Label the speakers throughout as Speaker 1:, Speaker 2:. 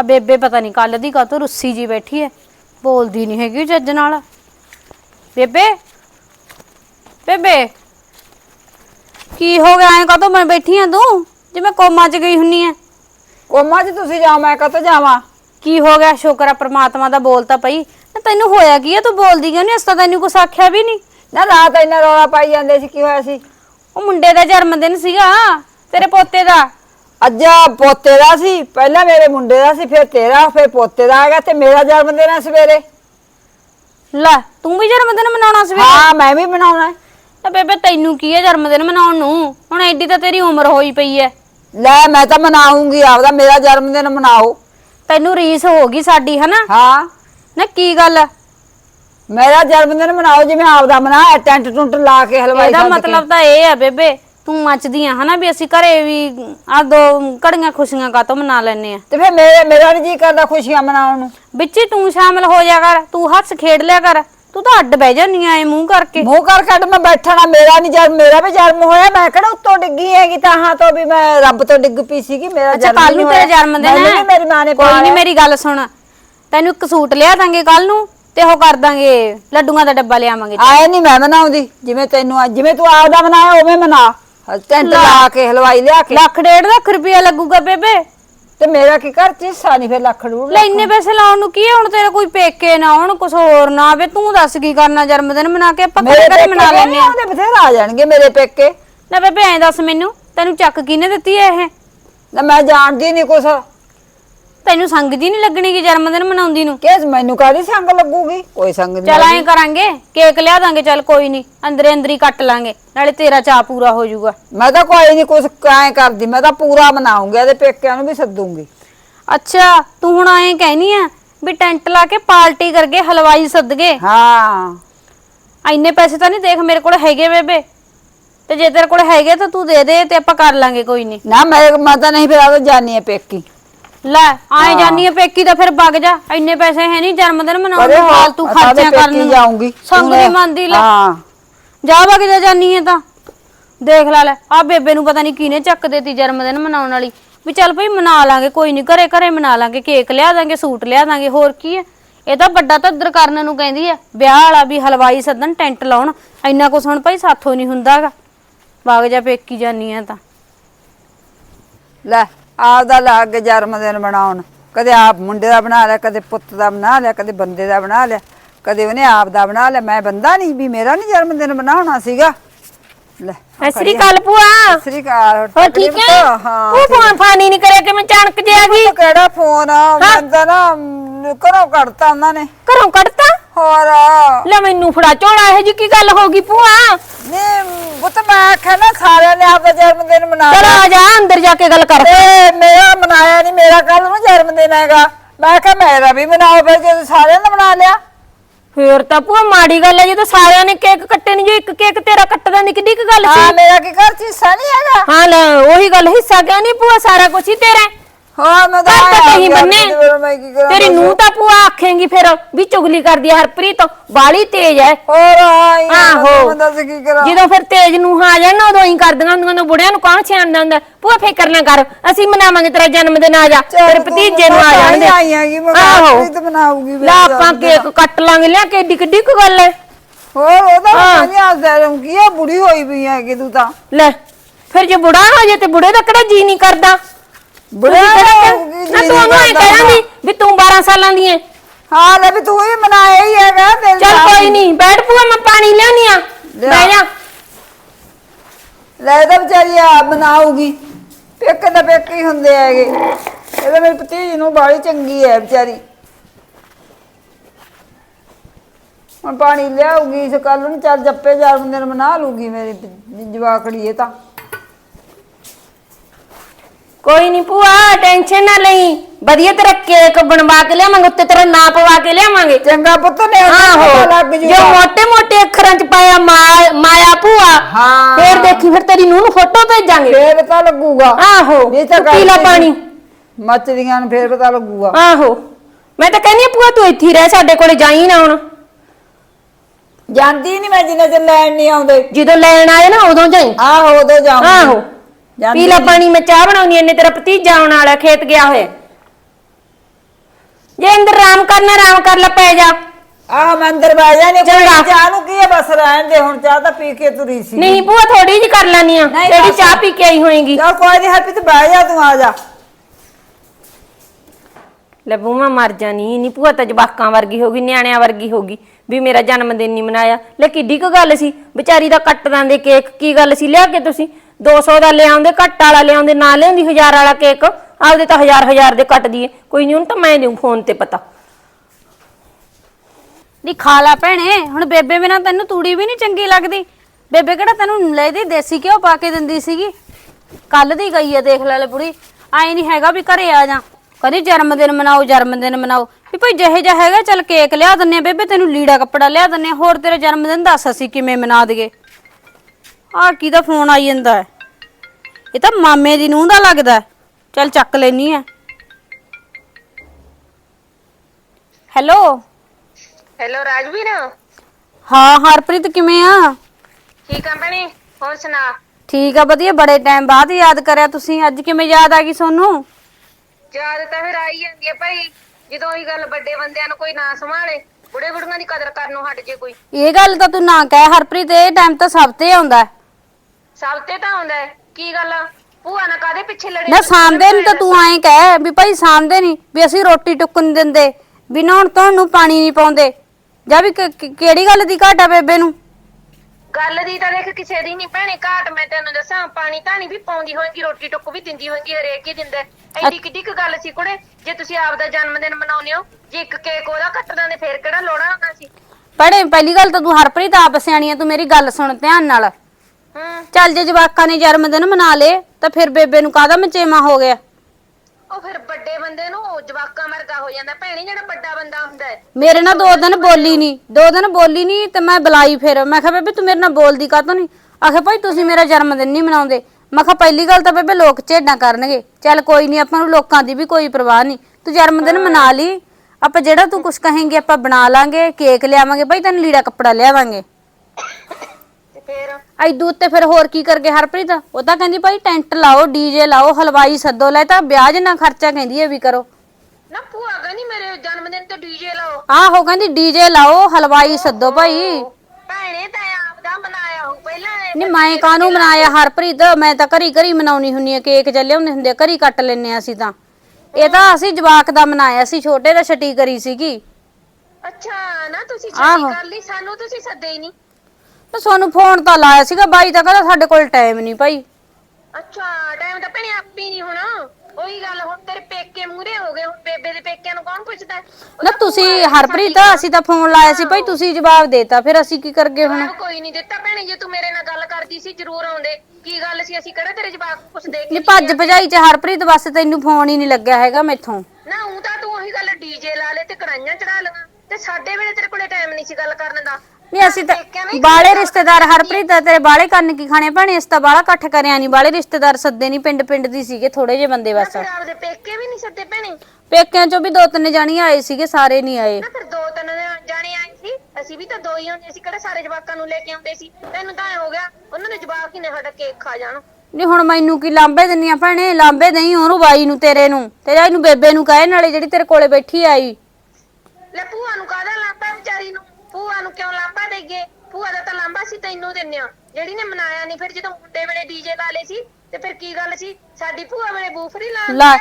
Speaker 1: ਆ ਬੇਬੇ ਪਤਾ ਨਹੀਂ ਕੱਲ ਦੀ ਕਾਤੋਂ ਰੁੱਸੀ ਜੀ ਬੈਠੀ ਐ ਬੋਲਦੀ ਨਹੀਂ ਹੈਗੀ ਚੱਜ ਨਾਲ। ਬੇਬੇ ਬੇਬੇ ਕੀ ਹੋ ਗਿਆ? ਐ ਕਾਤੋਂ ਮੈਂ ਬੈਠੀ ਆ ਤੂੰ? ਜਿਵੇਂ ਕੋਮਾ ਚ ਗਈ ਹੁੰਨੀ ਐ।
Speaker 2: ਕੋਮਾ ਜੀ ਤੁਸੀਂ ਜਾਓ ਮੈਂ ਕਦੋਂ ਜਾਵਾਂ?
Speaker 1: ਕੀ ਹੋ ਗਿਆ? ਸ਼ੁਕਰ ਆ ਪ੍ਰਮਾਤਮਾ ਦਾ ਬੋਲ ਤਾਂ ਪਈ। ਨਾ ਤੈਨੂੰ ਹੋਇਆ ਕੀ ਐ ਤੂੰ ਬੋਲਦੀ ਕਿਉਂ ਨਹੀਂ ਅਸਤਾ ਤੈਨੂੰ ਕੁਛ ਆਖਿਆ ਵੀ ਨਹੀਂ
Speaker 2: ਨਾ ਰਾਤ ਇੰਨਾ ਰੌਲਾ ਪਾਈ ਜਾਂਦੇ ਸੀ ਕੀ ਹੋਇਆ ਸੀ?
Speaker 1: ਉਹ ਮੁੰਡੇ ਦਾ ਜਨਮ ਦਿਨ ਸੀਗਾ ਤੇਰੇ ਪੋਤੇ ਦਾ।
Speaker 2: ਅੱਜ ਪੋਤੇ ਦਾ ਸੀ ਪਹਿਲਾਂ ਮੇਰੇ ਮੁੰਡੇ ਦਾ ਸੀ ਫਿਰ ਤੇਰਾ ਫਿਰ ਪੋਤੇ ਦਾ ਆ ਗਿਆ ਤੇ ਮੇਰਾ ਜਨਮ ਦਿਨ ਹੈ ਸਵੇਰੇ।
Speaker 1: ਲੈ ਤੂੰ ਵੀ ਜਨਮ ਦਿਨ ਮਨਾਉਣਾ ਸੀ
Speaker 2: ਹਾਂ ਮੈਂ ਵੀ ਹੈ।
Speaker 1: ਤਾਂ ਬੇਬੇ ਤੈਨੂੰ ਕੀ ਹੈ ਜਨਮ ਦਿਨ ਮਨਾਉਣ ਨੂੰ? ਹੁਣ ਐਡੀ ਤਾਂ ਤੇਰੀ ਉਮਰ ਹੋਈ ਪਈ ਐ
Speaker 2: ਲੈ ਮੈਂ ਤਾਂ ਮਨਾਉਂਗੀ ਆਪਦਾ ਮੇਰਾ ਜਨਮ ਦਿਨ ਮਨਾਓ।
Speaker 1: ਤੈਨੂੰ ਰੀਸ ਹੋ ਗਈ ਸਾਡੀ ਹਨਾ?
Speaker 2: ਹਾਂ।
Speaker 1: ਨਾ ਕੀ ਗੱਲ?
Speaker 2: ਮੇਰਾ ਜਨਮ ਦਿਨ ਮਨਾਓ ਜਿਵੇਂ ਆਪਦਾ ਮਨਾ ਟੈਂਟ ਟੁੰਟ ਲਾ ਕੇ ਹਲਵਾਈ
Speaker 1: ਇਹਦਾ। ਮਤਲਬ ਤਾਂ ਇਹ ਆ ਬੇਬੇ ਤੂੰ ਮੱਚਦੀ ਆ ਹਨਾ ਵੀ ਅਸੀਂ ਘਰੇ ਵੀ ਆ ਦੋ ਘੜੀਆਂ ਖੁਸ਼ੀਆਂ ਕਾਤੋਂ ਮਨਾ ਲੈਨੇ ਆ?
Speaker 2: ਤੇ ਫਿਰ ਮੇਰੇ ਮੇਰਾ ਨਹੀਂ ਜੀ ਕਰਦਾ ਖੁਸ਼ੀਆਂ ਮਨਾਉਣ ਨੂੰ।
Speaker 1: ਵਿੱਚ ਹੀ ਤੂੰ ਸ਼ਾਮਿਲ ਹੋ ਜਾ ਕਰ ਤੂੰ ਹੱਸ ਖੇਡ ਲਿਆ ਕਰ ਤੂੰ ਤਾਂ ਅੱਡ ਬਹਿ ਆ ਐ ਮੂੰਹ ਕਰਕੇ।
Speaker 2: ਮੂੰਹ ਕਰ ਕੱਢ ਮੈਂ ਬੈਠਣਾ ਮੇਰਾ ਨਹੀਂ ਜਨਮ ਮੇਰਾ ਵੀ ਜਨਮ ਹੋਇਆ ਮੈਂ ਕਿਹੜਾ ਉੱਤੋਂ ਡਿੱਗੀ ਹੈਗੀ ਤਾਂ ਹਾਂ ਤੋਂ ਵੀ ਮੈਂ ਰੱਬ ਤੋਂ ਡਿੱਗ ਪਈ ਸੀਗੀ ਮੇਰਾ
Speaker 1: ਅੱਛਾ
Speaker 2: ਜਨਮ
Speaker 1: ਕੱਲ ਨੂੰ ਤੇਰਾ। ਜਨਮ ਦਿਨ ਹੈ।
Speaker 2: ਮੇਰੀ ਮਾਂ ਨੇ
Speaker 1: ਕੋਈ ਨਹੀਂ। ਮੇਰੀ ਗੱਲ ਸੁਣ। ਤੈਨੂੰ ਇੱਕ ਸੂਟ ਲਿਆ ਦਾਂਗੇ ਕੱਲ ਨੂੰ ਤੇ ਉਹ ਕਰ ਦਾਂਗੇ ਲੱਡੂਆਂ ਦਾ ਡੱਬਾ ਲਿਆਵਾਂਗੇ।
Speaker 2: ਆਏ ਨਹੀਂ ਮੈਂ ਮਨਾਉਂਦੀ ਜਿਵੇਂ ਤੈਨੂੰ ਅੱਜ- ਜਿਵੇਂ ਤੂੰ ਆਪਦਾ ਮਨਾਇਆ ਉਵੇਂ ਮਨਾ। ਟੈਂਟ ਲਾ ਕੇ ਹਲਵਾਈ ਲਿਆ ਕੇ।
Speaker 1: ਲੱਖ ਡੇਢ ਲੱਖ ਰੁਪਇਆ ਲੱਗੂਗਾ ਬੇਬੇ।
Speaker 2: ਤੇ ਮੇਰਾ ਕੀ ਘਰ ਚ ਹਿੱਸਾ ਨਹੀਂ ਫਿਰ ਲੱਖ ਡੂਢ
Speaker 1: ਲੈ ਇੰਨੇ ਪੈਸੇ ਲਾਉਣ ਨੂੰ ਕੀ ਹੈ ਹੁਣ ਤੇਰੇ ਕੋਈ ਪੇਕੇ ਨਾ ਹੁਣ ਕੁਝ ਹੋਰ ਨਾ ਆਵੇ। ਤੂੰ ਦੱਸ ਕੀ ਕਰਨਾ ਜਨਮ ਦਿਨ ਮਨਾ ਕੇ ਆਪਾਂ ਘਰੇ ਘਰੇ ਮਨਾ ਲੈਨੇ ਆ?
Speaker 2: ਉਹਦੇ ਬਥੇਰਾ ਆ ਜਾਣਗੇ ਮੇਰੇ ਪੇਕੇ।
Speaker 1: ਨਾ ਬੇਬੇ ਐਂ ਦੱਸ ਮੈਨੂੰ ਤੈਨੂੰ ਚੱਕ ਕਿਹਨੇ ਦਿੱਤੀ ਐ ਇਹ?
Speaker 2: ਨਾ ਮੈਂ ਜਾਣਦੀ ਨਹੀਂ ਕੁਛ।
Speaker 1: ਤੈਨੂੰ ਸੰਗ ਜੀ ਨਹੀਂ ਲੱਗਣੀ ਕਿ ਜਨਮ ਦਿਨ ਮਨਾਉਂਦੀ ਨੂੰ?
Speaker 2: ਕਿਸ ਮੈਨੂੰ ਕਾਹਦੀ ਸੰਗ ਲੱਗੂਗੀ? ਕੋਈ ਸੰਗ ਨਹੀਂ
Speaker 1: ਚੱਲ ਐਂ ਕਰਾਂਗੇ ਕੇਕ ਲਿਆ ਦਾਂਗੇ ਚੱਲ ਕੋਈ ਨਹੀਂ ਅੰਦਰੇ ਅੰਦਰੀ ਕੱਟ ਲਾਂਗੇ ਨਾਲੇ ਤੇਰਾ ਚਾਹ ਪੂਰਾ ਹੋ ਜਾਊਗਾ।
Speaker 2: ਮੈਂ ਤਾਂ ਕੋਈ ਨਹੀਂ ਕੁਛ ਕਾਇ ਕਰਦੀ ਮੈਂ ਤਾਂ ਪੂਰਾ ਮਨਾਉਂਗੀ ਇਹਦੇ ਪੇਕਿਆਂ ਨੂੰ ਵੀ ਸੱਦੂਗੀ।
Speaker 1: ਅੱਛਾ ਤੂੰ ਹੁਣ ਐਂ ਕਹਿਨੀ ਆ ਵੀ ਟੈਂਟ ਲਾ ਕੇ ਪਾਰਟੀ ਕਰਕੇ ਹਲਵਾਈ ਸੱਦ ਗਏ?
Speaker 2: ਹਾਂ।
Speaker 1: ਇੰਨੇ ਪੈਸੇ ਤਾਂ ਨਹੀਂ ਦੇਖ ਮੇਰੇ ਕੋਲ ਹੈਗੇ ਬੇਬੇ? ਤੇ ਜੇ ਤੇਰੇ ਕੋਲ ਹੈਗੇ ਤਾਂ ਤੂੰ ਦੇ ਦੇ ਤੇ ਆਪਾਂ ਕਰ ਲਾਂਗੇ ਕੋਈ ਨਹੀਂ।
Speaker 2: ਨਾ ਮੈਂ ਮੈਂ ਤਾਂ ਨਹੀਂ ਫਿਰ ਆਦਾ ਜਾਣੀ ਹੈ ਪੇਕੀ।
Speaker 1: ਲੈ ਆਏ ਜਾਨੀ ਆ ਪੇਕੀ ਤਾਂ ਫਿਰ ਵਗ ਜਾ ਇੰਨੇ ਪੈਸੇ ਹੈ ਨਹੀਂ ਜਨਮ ਦਿਨ ਮਨਾਉਣ
Speaker 2: ਹਾਂ,
Speaker 1: ਫਾਲਤੂ ਖਰਚਿਆਂ ਕਰਨ ਨੂੰ।
Speaker 2: ਜਾਊਂਗੀ।
Speaker 1: ਸੰਗ ਨਹੀਂ। ਮੰਨਦੀ ਲੈ।
Speaker 2: ਹਾਂ।
Speaker 1: ਜਾ ਵਗ ਜਾ ਜਾਨੀ ਹੈ ਤਾਂ। ਦੇਖ ਲੈ ਲੈ ਆ ਬੇਬੇ ਨੂੰ ਪਤਾ ਨਹੀਂ ਕਿਹਨੇ ਚੱਕ ਦੇਤੀ ਜਨਮ ਦਿਨ ਮਨਾਉਣ ਵਾਲੀ। ਵੀ ਚੱਲ ਭਈ ਮਨਾ ਲਾਂਗੇ ਕੋਈ ਨਹੀਂ ਘਰੇ ਘਰੇ ਮਨਾ ਲਾਂਗੇ ਕੇਕ ਲਿਆ ਦਾਂਗੇ ਸੂਟ ਲਿਆ ਦਾਂਗੇ ਹੋਰ ਕੀ ਹੈ ਇਹ ਤਾਂ ਵੱਡਾ ਧੱਦਰ ਕਰਨ ਨੂੰ ਕਹਿੰਦੀ ਹੈ ਵਿਆਹ ਵਾਲਾ ਵੀ ਹਲਵਾਈ ਸੱਦਣ ਟੈਂਟ ਲਾਉਣ ਇੰਨਾ ਕੁਛ ਹੁਣ ਭਾਈ ਸਾਥੋਂ ਨਹੀਂ ਹੁੰਦਾਗਾ। ਵਗ ਜਾ ਪੇਕੀ ਜਾਨੀ ਆ ਤਾਂ।
Speaker 2: ਲੈ। ਆਪਦਾ ਲੱਗ ਜਨਮ ਦਿਨ ਬਣਾਉਣ ਕਦੇ ਆਪ ਮੁੰਡੇ ਦਾ ਬਣਾ ਲਿਆ ਕਦੇ ਪੁੱਤ ਦਾ ਬਣਾ ਲਿਆ ਕਦੇ ਬੰਦੇ ਦਾ ਬਣਾ ਲਿਆ ਕਦੇ ਉਹਨੇ ਆਪ ਦਾ ਬਣਾ ਲਿਆ। ਮੈਂ ਬੰਦਾ ਨਹੀਂ ਵੀ ਮੇਰਾ ਨਹੀਂ ਜਨਮ ਦਿਨ ਬਣਾਉਣਾ ਸੀਗਾ। ਲੈ
Speaker 1: ਅਸਰੀ ਕਾਲ ਭੂਆ।
Speaker 2: ਸ੍ਰੀ ਅਕਾਲ
Speaker 1: ਹੋ ਠੀਕ ਹੈ
Speaker 2: ਹਾਂ
Speaker 1: ਉਹ ਫੋਨ ਫਾਨੀ ਨਹੀਂ ਕਰਿਆ ਕਿ ਮੈਂ ਚਾਣਕ ਜੇ ਆ ਗਈ?
Speaker 2: ਉਹ ਕਿਹੜਾ ਫੋਨ ਆ? ਤਾਂ ਨਾ ਮ, ਘਰੋਂ ਕੱਢਤਾ ਉਹਨਾਂ ਨੇ।
Speaker 1: ਘਰੋਂ ਕੱਢਤਾ?
Speaker 2: ਹੋਰ।
Speaker 1: ਲੈ ਮੈਨੂੰ ਫੜਾ ਝੋਲਾ ਇਹ ਜੀ ਕੀ ਗੱਲ ਹੋ ਗਈ ਭੂਆ?
Speaker 2: ਨੇ ਬੁੱਤ ਮੈਂ ਆਖਿਆ ਨਾ ਸਾਰਿਆਂ ਨੇ ਆਪਦਾ ਜਨਮ ਦਿਨ
Speaker 1: ਚਲ
Speaker 2: ਲਿਆ
Speaker 1: ਆ ਜਾ ਅੰਦਰ ਜਾ ਕੇ ਗੱਲ ਕਰ।
Speaker 2: ਤੇ ਮੇਰਾ ਮਨਾਇਆ ਨਹੀਂ ਮੇਰਾ ਕੱਲ ਨੂੰ ਜਨਮ ਦਿਨ ਹੈਗਾ। ਮੈਂ ਕਿਹਾ ਮੇਰਾ ਵੀ ਮਨਾਓ ਫਿਰ ਜੇ ਸਾਰਿਆਂ ਨੇ ਮਨਾ ਲਿਆ।
Speaker 1: ਫੇਰ ਤਾਂ ਭੂਆ ਮਾੜੀ ਗੱਲ ਹੈ ਜਦੋਂ ਸਾਰਿਆਂ ਨੇ ਕੇਕ ਕੱਟੇ ਨਹੀਂ ਜੋ ਇੱਕ ਕੇਕ ਤੇਰਾ ਕੱਟਦਾ ਨਹੀਂ ਕਿੱਡੀ ਕੁ ਗੱਲ
Speaker 2: ਹਾਂ
Speaker 1: ਸੀ?
Speaker 2: ਮੇਰਾ ਕੀ ਘਰ ਚ ਹਿੱਸਾ ਨਹੀਂ ਹੈਗਾ?
Speaker 1: ਹਾਂ ਲੈ ਉਹੀ ਗੱਲ ਹਿੱਸਾ ਕਿਉਂ ਨਹੀਂ ਭੂਆ ਸਾਰਾ ਕੁਝ ਹੀ ਤੇਰਾ ਹੈ।
Speaker 2: ਹਾਂ ਮੈਂ ਤਾਂ
Speaker 1: ਘਰ ਤਾਂ ਕਹੀਂ
Speaker 2: ਗਿਆ
Speaker 1: ਬੰਨੇ।
Speaker 2: ਤੇ ਫਿਰ ਮੈਂ ਕੀ ਕਰਾਂ
Speaker 1: ਤੇਰੀ
Speaker 2: ਦੱਸ।
Speaker 1: ਨੂੰ ਤਾਂ ਭੂਆ ਆਖੇਂਗੀ ਫਿਰ ਵੀ ਚੁਗਲੀ ਕਰਦੀ ਹੈ ਹਰਪ੍ਰੀਤ ਬਾਲੀ ਤੇਜ਼ ਹੈ
Speaker 2: ਹੋਰ ਆਈ
Speaker 1: ਆਹੋ।
Speaker 2: ਮੈਂ ਦੱਸ ਕੀ ਕਰਾਂ।
Speaker 1: ਜਦੋਂ ਫਿਰ ਤੇਜ਼ ਨੂੰ ਆ ਜਾਣ ਨਾ ਉਦੋਂ ਹੀ ਕਰਦੀਆਂ ਹੁੰਦੀਆਂ ਨੇ ਬੁੜਿਆਂ ਨੂੰ ਕੌਣ ਸਿਆਣਦਾ ਹੁੰਦਾ? ਭੂਆ ਫਿਕਰ ਨਾ ਕਰ ਅਸੀਂ ਮਨਾਵਾਂਗੇ ਤੇਰਾ ਜਨਮ ਦਿਨ ਆ ਜਾ
Speaker 2: ਚੱਲ
Speaker 1: ਤੇਰੇ
Speaker 2: ਤੂੰ
Speaker 1: ਭਤੀਜੇ ਨੂੰ ਆ
Speaker 2: ਤਾਂ ਹੀ
Speaker 1: ਜਾਣਦੇ
Speaker 2: ਆਈ ਹੈਗੀ, ਮੈਂ ਬਣਾਊਗੀ ਫਿਰ
Speaker 1: ਲੈ ਆਪਾਂ ਕੇਕ ਕੱਟ ਲਾਂਗੇ ਲਿਆ ਕੇ ਕਿੱਡੀ ਕੁ ਗੱਲ ਹੈ
Speaker 2: ਹੋਰ ਉਹ ਤਾਂ
Speaker 1: ਹਾਂ।
Speaker 2: ਨਹੀਂ ਹੱਸਦਾ ਰਹੂੰਗੀ ਇਹ ਬੁੜੀ ਹੋਈ ਪਈ ਹੈਗੀ ਤੂੰ ਤਾਂ।
Speaker 1: ਲੈ ਫਿਰ ਜੇ ਬੁੜਾ ਹੋ ਜੇ ਤੇ ਬੁੜੇ ਦਾ ਕਿਹੜਾ ਜੀ ਨਹੀਂ ਕਰਦਾ?
Speaker 2: ਬੁੜਾ
Speaker 1: ਤੁਸੀਂ ਕਿਹੜਾ
Speaker 2: ਹੋਊਗੀ,
Speaker 1: ਕਹਿ-
Speaker 2: ਜੀ
Speaker 1: ਨਾ
Speaker 2: ਨਹੀਂ
Speaker 1: ਤੂੰ ਉਹਨੂੰ ਇਹ
Speaker 2: ਕਰਦਾ
Speaker 1: ਕਹਿਆਂਗੀ ਵੀ ਤੂੰ 12 ਸਾਲਾਂ ਦੀ ਹੈ
Speaker 2: ਹਾਂ ਲੈ ਵੀ ਤੂੰ ਹੀ ਮਨਾਇਆ ਹੀ ਹੈਗਾ ਤੇਰੇ
Speaker 1: ਚੱਲ
Speaker 2: ਨਾਲ।
Speaker 1: ਕੋਈ ਨਹੀਂ ਬੈਠ ਪੂਆ ਮੈਂ ਪਾਣੀ ਲਿਆਉਣੀ ਆ।
Speaker 2: ਲਿਆ।
Speaker 1: ਬਹਿ ਜਾ।
Speaker 2: ਲੈ ਤਾਂ ਵਿਚਾਰੀ ਆ ਬਣਾਉਗੀ ਪੇਕੇ ਤਾਂ ਪੇਕੇ ਹੀ ਹੁੰਦੇ ਹੈਗੇ। ਮੇਰੀ ਭਤੀਜ ਨੂੰ ਬਾੜੀ ਚੰਗੀ ਹੈ ਵਿਚਾਰੀ। ਹੁਣ ਪਾਣੀ ਲਿਆਉਗੀ ਇਸ ਕੱਲ ਨੂੰ ਚੱਲ ਜੱਪੇ ਚਾਰ ਬੰਦੇ ਨੂੰ ਮਨਾ ਲੂਗੀ ਮੇਰੀ ਜ- ਜਵਾਕੜੀ ਇਹ ਤਾਂ।
Speaker 1: ਕੋਈ ਨਹੀਂ ਭੂਆ ਟੈਨਸ਼ਨ ਨਾ ਲਈ। ਵਧੀਆ ਤੇਰਾ ਕੇਕ ਬਣਵਾ ਕੇ ਲਿਆਵਾਂਗੇ ਉੱਤੇ ਤੇਰਾ ਨਾਂ ਪਵਾ ਕੇ ਲਿਆਵਾਂਗੇ।
Speaker 2: ਚੰਗਾ ਪੁੱਤ ਨੇ
Speaker 1: ਆਹੋ
Speaker 2: ਲੱਗ
Speaker 1: ਜੂ ਜੋ ਅੱਖਰਾਂ 'ਚ ਪਾਇਆ ਮਾਇਆ ਭੂਆ ਫੇਰ ਦੇਖੀ ਫਿਰ ਤੇਰੀ ਨੂੰਹ ਨੂੰ ਫੋਟੋ ਭੇਜਾਂਗੇ।
Speaker 2: ਫੇਰ ਪਤਾ ਲੱਗੂਗਾ।
Speaker 1: ਆਹੋ
Speaker 2: ਨਹੀਂ ਤਾਂ ਗੱਲ
Speaker 1: ਪਾਣੀ।
Speaker 2: ਮੱਚਦੀਆਂ ਨੂੰ ਫੇਰ ਪਤਾ ਲੱਗੂਗਾ।
Speaker 1: ਆਹੋ। ਮੈਂ ਤਾਂ ਕਹਿੰਦੀ ਆ ਭੂਆ ਤੂੰ ਇੱਥੇ ਰਹਿ ਸਾਡੇ ਕੋਲੇ ਜਾਈ ਨਾ ਹੁਣ।
Speaker 2: ਜਾਂਦੀ ਨਹੀਂ ਮੈਂ ਜਿੰਨਾ ਚਿਰ ਲੈਣ ਨਹੀਂ ਆਉਂਦੇ।
Speaker 1: ਜਦੋਂ ਲੈਣ ਆਏ ਨਾ ਉਦੋਂ ਜਾਈ।
Speaker 2: ਆਹੋ ਉਦੋਂ ਜਾਊਂਗੀ
Speaker 1: ਆਹੋ।
Speaker 2: ਜਾਂਦੀ
Speaker 1: ਪੀ ਲੈ ਪਾਣੀ ਮੈਂ ਚਾਹ ਬਣਾਉਣੀ ਐਨੇ ਤੇਰਾ ਭਤੀਜਾ ਆਉਣ ਵਾਲਾ ਖੇਤ ਗਿਆ ਹੋਇਆ।
Speaker 3: ਜੇ ਅੰਦਰ ਆਰਾਮ ਕਰਨਾ ਆਰਾਮ ਕਰ ਲੈ ਪੈ ਜਾ।
Speaker 2: ਆਹ ਮੈਂ ਅੰਦਰ ਬਹਿ ਜਾਣੀ
Speaker 3: ਚੰਗਾ।
Speaker 2: ਚਾਹ ਨੂੰ ਕੀ ਹੈ ਬਸ ਰਹਿਣ ਦੇ ਹੁਣ ਚਾਹ ਤਾਂ ਪੀ ਕੇ ਤੁਰੀ ਸੀ।
Speaker 3: ਨਹੀਂ ਭੂਆ ਥੋੜੀ ਜਿਹੀ ਕਰ ਲੈਣੀ ਆ
Speaker 2: ਨਹੀਂ, ਬਸ।
Speaker 3: ਚਾਹ ਪੀ ਕੇ ਆਈ ਹੋਏਗੀ।
Speaker 2: ਚਲ ਕੋਈ ਨਹੀਂ ਹਰਪ੍ਰੀਤ ਬਹਿ ਜਾ ਤੂੰ ਆ ਜਾ।
Speaker 3: ਲੈ ਭੂਆ ਮਰ ਜਾਣੀ ਨਹੀਂ ਭੂਆ ਤਾਂ ਜਵਾਕਾਂ ਵਰਗੀ ਹੋ ਗਈ ਨਿਆਣਿਆਂ ਵਰਗੀ ਹੋ ਗਈ ਵੀ ਮੇਰਾ ਜਨਮ ਦਿਨ ਨਹੀਂ ਮਨਾਇਆ। ਲੈ ਕਿੱਡੀ ਕੁ ਗੱਲ ਸੀ ਵਿਚਾਰੀ ਦਾ ਕੱਟ ਦਾਂਦੇ ਕੇਕ ਕੀ ਗੱਲ ਸੀ ਲਿਆ ਕੇ ਤੁਸੀਂ? 200 ਦਾ ਲਿਆਉਂਦੇ, ਘੱਟ ਵਾਲਾ ਲਿਆਉਂਦੇ, ਨਾ ਲਿਆਉਂਦੀ 1000 ਵਾਲਾ ਕੇਕ, ਆਪਦੇ ਤਾਂ 1000 1000 ਦੇ ਕੱਟ ਦੀਏ ਕੋਈ ਨਹੀਂ ਹੁਣ ਤਾਂ ਮੈਂ ਦੇਉ ਫੋਨ ਤੇ ਪਤਾ।
Speaker 1: ਨੀ ਖਾ ਲਾ ਭੈਣੇ, ਹੁਣ ਬੇਬੇ ਬਿਨਾ ਤੈਨੂੰ ਤੂੜੀ ਵੀ ਨਹੀਂ ਚੰਗੀ ਲੱਗਦੀ। ਬੇਬੇ ਕਿਹੜਾ ਤੈਨੂੰ ਲੈ ਦੀ ਦੇਸੀ ਘਿਓ ਪਾ ਕੇ ਦਿੰਦੀ ਸੀਗੀ? ਕੱਲ ਦੀ ਗਈ ਆ, ਦੇਖ ਲੈ ਲੈ ਬੁੜੀ। ਆਈ ਨਹੀਂ ਹੈਗਾ ਵੀ ਘਰੇ ਆ ਜਾ। ਕਹਿੰਦੀ ਜਨਮ ਦਿਨ ਮਨਾਓ ਜਨਮ ਦਿਨ ਮਨਾਓ। ਵੀ ਭਾਈ ਜਿਹੇ ਜਿਹਾ ਹੈਗਾ, ਚੱਲ ਕੇਕ ਲਿਆ ਦਿੰਨੇ ਆ। ਬੇਬੇ ਤੈਨੂੰ ਲੀੜਾ ਕੱਪੜਾ ਲਿਆ ਦਿੰਨੇ ਆ। ਹੋਰ ਤੇਰਾ ਜਨਮ ਦਿਨ ਦੱਸ ਅਸੀਂ ਕਿਵੇਂ ਮਨਾ ਦਈਏ? ਆ ਕਿਹਦਾ ਫੋਨ ਆਈ ਜਾਂਦਾ ਹੈ? ਇਹ ਤਾਂ ਮਾਮੇ ਦੀ ਨੂੰਹ ਦਾ ਲੱਗਦਾ ਹੈ। ਚੱਲ ਚੱਕ ਲੈਨੀ ਆ। ਹੈਲੋ?
Speaker 4: ਹੈਲੋ ਰਾਜਵੀਰ?
Speaker 1: ਹਾਂ ਹਰਪ੍ਰੀਤ ਕਿਵੇਂ ਆ?
Speaker 4: ਠੀਕ ਆ ਭੈਣੇ ਹੋਰ ਸੁਣਾ?
Speaker 1: ਠੀਕ ਆ ਵਧੀਆ। ਬੜੇ ਟਾਈਮ ਬਾਅਦ ਯਾਦ ਕਰਿਆ ਤੁਸੀਂ। ਅੱਜ ਕਿਵੇਂ ਯਾਦ ਆ ਗਈ ਸੋਨੂੰ
Speaker 4: ਯਾਦ ਤਾਂ ਫਿਰ ਆਈ ਜਾਂਦੀ ਹੈ ਭਾਈ। ਜਦੋਂ ਹੀ ਗੱਲ ਵੱਡੇ ਬੰਦਿਆਂ ਨੂੰ ਕੋਈ ਨਾ ਸੰਭਾਲੇ ਬੁੜੇ ਬੁੜੀਆਂ ਦੀ ਕਦਰ ਕਰਨੋਂ ਹਟ ਜੇ ਕੋਈ।
Speaker 1: ਇਹ ਗੱਲ ਤਾਂ ਤੂੰ ਨਾ ਕਹਿ ਹਰਪ੍ਰੀਤ। ਇਹ ਟਾਈਮ ਤਾਂ ਸਭ ਤੇ ਆਉਂਦਾ ਹੈ।
Speaker 4: ਸਭ ਤੇ ਤਾਂ ਆਉਂਦਾ ਹੈ। ਕੀ ਗੱਲ ਆ? ਭੂਆ ਨਾਲ ਕਾਦੇ ਪਿੱਛੇ ਲੜੇ
Speaker 1: ਨਾ ਸਾਂਭਦੇ ਨੂੰ ਤਾਂ ਤੂੰ ਐਂ ਕਹਿ ਵੀ ਭਾਈ ਸਾਂਭਦੇ ਨਹੀਂ ਵੀ ਅਸੀਂ ਰੋਟੀ ਟੁੱਕ ਨਹੀਂ ਦਿੰਦੇ ਵੀ ਨਹਾਉਣ ਧੋਣ ਨੂੰ ਪਾਣੀ ਨਹੀਂ ਪਾਉਂਦੇ ਜਾਂ ਵੀ ਕਿ- ਕਿ- ਕਿਹੜੀ ਗੱਲ ਦੀ ਘਾਟ ਆ ਬੇਬੇ ਨੂੰ
Speaker 4: ਗੱਲ ਦੀ ਤਾਂ ਦੇਖ ਕਿਸੇ ਦੀ ਨਹੀਂ ਭੈਣੇ ਘਾਟ ਮੈਂ ਤੈਨੂੰ ਦੱਸਾਂ ਪਾਣੀ ਧਾਣੀ ਵੀ ਪਾਉਂਦੀ ਹੋਏਗੀ ਰੋਟੀ ਟੁੱਕ ਵੀ ਦਿੰਦੀ ਹੋਏਗੀ ਹਰੇਕ ਹੀ ਦਿੰਦਾ ਹੈ। ਐਡੀ ਕਿੱਡੀ ਕੁ ਗੱਲ ਸੀ ਕੁੜੇ ਜੇ ਤੁਸੀਂ ਆਪ ਦਾ ਜਨਮ ਦਿਨ ਮਨਾਉਂਦੇ ਹੋ ਜੇ ਇੱਕ ਕੇਕ ਉਹਦਾ ਕੱਟਦਾ ਨੇ ਫੇਰ ਕਿਹੜਾ ਲੋੜਾ ਹੁੰਦਾ ਸੀ
Speaker 1: ਪੜੇ ਪਹਿਲੀ ਗੱਲ ਤਾਂ ਤੂੰ ਹਰਪ੍ਰੀਤ ਆਪ ਸਿਆਣੀ ਆ ਤੂੰ ਮੇਰੀ ਗੱਲ ਸੁਣ ਧਿਆਨ ਨਾਲ
Speaker 4: ਹੂੰ
Speaker 1: ਚੱਲ ਜੇ ਜਵਾਕਾਂ ਨੇ ਜਨਮ ਦਿਨ ਮਨਾ ਲੇ ਤਾਂ ਫਿਰ ਬੇਬੇ ਨੂੰ ਕਾਹਦਾ ਮਚੇਮਾ ਹੋ ਗਿਆ?
Speaker 4: ਉਹ ਫਿਰ ਵੱਡੇ ਬੰਦੇ ਨੂੰ ਜਵਾਕਾਂ ਵਰਗਾ ਹੋ ਜਾਂਦਾ ਭੈਣੇ ਜਿਹੜਾ ਵੱਡਾ ਬੰਦਾ ਹੁੰਦਾ ਹੈ।
Speaker 1: ਮੇਰੇ ਨਾਲ ਦੋ ਦਿਨ ਬੋਲੀ ਨਹੀਂ ਦੋ ਦਿਨ ਬੋਲੀ ਨਹੀਂ ਤੇ ਮੈਂ ਬੁਲਾਈ ਫਿਰ। ਮੈਂ ਕਿਹਾ ਬੇਬੇ ਤੂੰ ਮੇਰੇ ਨਾਲ ਬੋਲਦੀ ਕਾਹਤੋਂ ਨਹੀਂ? ਆਖੇ ਭਾਈ ਤੁਸੀਂ ਮੇਰਾ ਜਨਮ ਦਿਨ ਨਹੀਂ ਮਨਾਉਂਦੇ। ਮੈਂ ਕਿਹਾ ਪਹਿਲੀ ਗੱਲ ਤਾਂ ਬੇਬੇ ਲੋਕ ਝੇਡਾਂ ਕਰਨਗੇ। ਚੱਲ ਕੋਈ ਨਹੀਂ ਆਪਾਂ ਨੂੰ ਲੋਕਾਂ ਦੀ ਵੀ ਕੋਈ ਪਰਵਾਹ ਨਹੀਂ। ਤੂੰ ਜਨਮ ਦਿਨ ਮਨਾ ਲਈ। ਆਪਾਂ ਜਿਹੜਾ ਤੂੰ ਕੁਝ ਕਹੇਂਗੇ ਆਪਾਂ ਬਣਾ ਲਾਂਗੇ ਕੇਕ ਲਿਆਵਾਂਗੇ। ਭਾਈ ਤੈਨੂੰ ਲੀੜਾ ਕੱਪੜਾ ਲਿਆਵਾਂਗੇ।
Speaker 4: ਤੇ ਫੇਰ?
Speaker 1: ਐਦੂ ਉੱਤੇ ਫਿਰ ਹੋਰ ਕੀ ਕਰਗੇ ਹਰਪ੍ਰੀਤ? ਉਹ ਤਾਂ ਕਹਿੰਦੀ ਭਾਈ ਟੈਂਟ ਲਾਓ ਡੀਜੇ ਲਾਓ ਹਲਵਾਈ ਸੱਦੋ ਲੈ ਤਾਂ ਵਿਆਹ ਜਿੰਨਾ ਖਰਚਾ ਕਹਿੰਦੀ ਹੈ ਵੀ ਕਰੋ।
Speaker 4: ਨਾ ਭੂਆ ਕਹਿੰਦੀ ਮੇਰੇ ਜਨਮ ਦਿਨ ਤੇ ਡੀਜੇ ਲਾਓ।
Speaker 1: ਆਹੋ ਕਹਿੰਦੀ ਡੀਜੇ ਲਾਓ ਹਲਵਾਈ ਸੱਦੋ ਭਾਈ।
Speaker 4: ਭੈਣੇ ਤਾਂ ਆਪ ਦਾ ਬਣਾਇਆ ਹੋ ਪਹਿਲਾਂ ਇਹ
Speaker 1: ਨਹੀਂ ਮੈਂ ਕਾਹਨੂੰ ਮਨਾਇਆ ਹਰਪ੍ਰੀਤ? ਮੈਂ ਤਾਂ ਘਰੀ ਘਰੀ ਮਨਾਉਣੀ ਹੁੰਨੀ ਆ ਕੇਕ ਚੱਲੇ ਹੁੰਦੇ ਹੁੰਦੇ ਘਰੀ ਕੱਟ ਲੈਨੇ ਆ ਅਸੀਂ ਤਾਂ। ਇਹ ਤਾਂ ਅਸੀਂ ਜਵਾਕ ਦਾ ਮਨਾਇਆ ਸੀ ਛੋਟੇ ਦਾ ਛਟੀ ਕਰੀ ਸੀਗੀ।
Speaker 4: ਅੱਛਾ ਨਾ ਤੁਸੀਂ
Speaker 1: ਆਹੋ।
Speaker 4: ਛੁੱਟੀ ਕਰ ਲਈ ਸਾਨੂੰ ਤੁਸੀਂ ਸੱਦੇ ਹੀ ਨਹੀਂ
Speaker 1: ਤੇ ਸਾਨੂੰ ਫੋਨ ਤਾਂ ਲਾਇਆ ਸੀਗਾ ਬਾਈ ਤਾਂ ਕਹਿੰਦਾ ਸਾਡੇ ਕੋਲ ਟਾਈਮ ਨਹੀਂ ਭਾਈ।
Speaker 4: ਅੱਛਾ ਟਾਈਮ ਤਾਂ ਭੈਣੇ ਆਪੀ ਨਹੀਂ ਹੋਣਾ। ਉਹੀ ਗੱਲ ਹੁਣ ਤੇਰੇ ਪੇਕੇ ਮੂਰੇ ਹੋ ਗਏ ਹੁਣ ਬੇਬੇ ਦੇ ਪੇਕਿਆਂ ਨੂੰ ਕੌਣ ਪੁੱਛਦਾ? ਹੈ? ਉਹ
Speaker 1: ਨਾ
Speaker 4: ਤਾਂ
Speaker 1: ਤੁਸੀਂ ਹਰਪ੍ਰੀਤ ਅਸੀਂ ਤਾਂ ਫੋਨ ਲਾਇਆ ਸੀ ਭਾਈ ਤੁਸੀਂ ਜਵਾਬ ਦੇਤਾ ਫਿਰ ਅਸੀਂ ਕੀ ਕਰਗੇ ਹੁਣ?
Speaker 4: ਜਵਾਬ ਕੋਈ ਨਹੀਂ ਦਿੱਤਾ ਭੈਣੇ ਜੇ ਤੂੰ ਮੇਰੇ ਨਾਲ ਗੱਲ ਕਰਦੀ ਸੀ ਜ਼ਰੂਰ ਆਉਂਦੇ। ਕੀ ਗੱਲ ਸੀ ਅਸੀਂ ਕਿਹੜਾ ਤੇਰੇ ਜਵਾਬ ਕੁਛ ਦੇ ਕੇ
Speaker 1: ਨਹੀਂ ਭੱਜ ਭਜਾਈ ਚ ਹਰਪ੍ਰੀਤ ਬਸ ਤੈਨੂੰ ਫੋਨ ਹੀ ਨਹੀਂ ਲੱਗਿਆ ਹੈਗਾ ਮੈਥੋਂ।
Speaker 4: ਨਾ ਉਹ ਤਾਂ ਤੂੰ ਉਹੀ ਗੱਲ ਡੀਜੇ ਲਾ ਲੈ ਤੇ ਕੜਾਈਆਂ ਚੜਾ ਲਗਾ ਤੇ ਸਾਡੇ ਵੇਲੇ ਤੇਰੇ ਕੋਲੇ ਟਾਈਮ ਨਹੀਂ ਸੀ ਗੱਲ ਕਰਨ ਦਾ।
Speaker 1: ਨਹੀਂ ਅਸੀਂ ਤਾਂ
Speaker 4: ਪੇਕਿਆਂ ਨੇ ਹੀ
Speaker 1: ਬਾਲੇ ਰਿਸ਼ਤੇਦਾਰ ਹਰਪ੍ਰੀਤ ਤੇਰੇ ਬਾਲੇ ਕੰਨ ਕੀ ਖਾਣੇ ਭੈਣੇ? ਇਸ ਤਾਂ ਬਾਲਾ ਇਕੱਠ ਕਰਿਆ ਨਹੀਂ ਬਾਲੇ ਰਿਸ਼ਤੇਦਾਰ ਸੱਦੇ ਨਹੀਂ ਪਿੰਡ ਪਿੰਡ ਦੀ ਸੀਗੇ ਥੋੜੇ ਜਿਹੇ ਬੰਦੇ ਬਸ।
Speaker 4: ਫਿਰ ਆਪਦੇ ਪੇਕੇ ਵੀ ਨਹੀਂ ਸੱਦੇ ਭੈਣੇ।
Speaker 1: ਪੇਕਿਆਂ ਚੋਂ ਵੀ ਦੋ ਤਿੰਨ ਜਾਣੀਆਂ ਆਏ ਸੀਗੇ ਸਾਰੇ ਨਹੀਂ ਆਏ।
Speaker 4: ਨਾ ਫਿਰ ਦੋ ਤਿੰਨ ਜਾਣੇ ਆਏ ਸੀ। ਅਸੀਂ ਵੀ ਤਾਂ ਦੋ ਹੀ ਹੁੰਦੇ ਸੀ ਕਿਹੜੇ ਸਾਰੇ ਜਵਾਕਾਂ ਨੂੰ ਲੈ ਕੇ ਆਉਂਦੇ ਸੀ। ਤੈਨੂੰ ਤਾਂ ਐ ਹੋ ਗਿਆ ਉਹਨਾਂ ਦੇ ਜਵਾਕ ਹੀ ਨੇ ਸਾਡਾ ਕੇਕ ਖਾ ਜਾਣ।
Speaker 1: ਨਹੀਂ ਹੁਣ ਮੈਨੂੰ ਕੀ ਲਾਂਬੇ ਦਿੰਨੀਆਂ ਭੈਣੇ? ਲਾਂਬੇ ਨਹੀਂ ਉਹਨੂੰ ਬਾਈ ਨੂੰ ਤੇਰੇ ਨੂੰ। ਤੇਰੇ ਬੇਬੇ ਨੂੰ ਕਹੇ ਨਾਲੇ ਜਿਹੜੀ ਤੇਰੇ ਕੋਲੇ ਬੈਠੀ ਆਈ।
Speaker 4: ਲੈ ਭੂਆ ਨੂੰ ਕਾਹਦਾ ਲਾਂਬਾ ਵਿਚਾਰੀ ਨੂੰ? ਭੂਆ ਨੂੰ ਕਿਉਂ ਲਾਂਬਾ ਦੇਈਏ? ਭੂਆ ਦਾ ਤਾਂ ਲਾਂਬਾ ਸੀ ਤੈਨੂੰ ਦਿੰਨੇ ਆ। ਜਿਹੜੀ ਨੇ ਮਨਾਇਆ ਨਹੀਂ ਫਿਰ ਜਦੋਂ ਮੁੰਡੇ ਵੇਲੇ ਡੀਜੇ ਲਾ ਲਏ ਸੀ ਤੇ ਫਿਰ ਕੀ ਗੱਲ ਸੀ? ਸਾਡੀ ਭੂਆ ਵੇਲੇ ਬੂਫਰੀ ਲਾ
Speaker 1: ਲੈ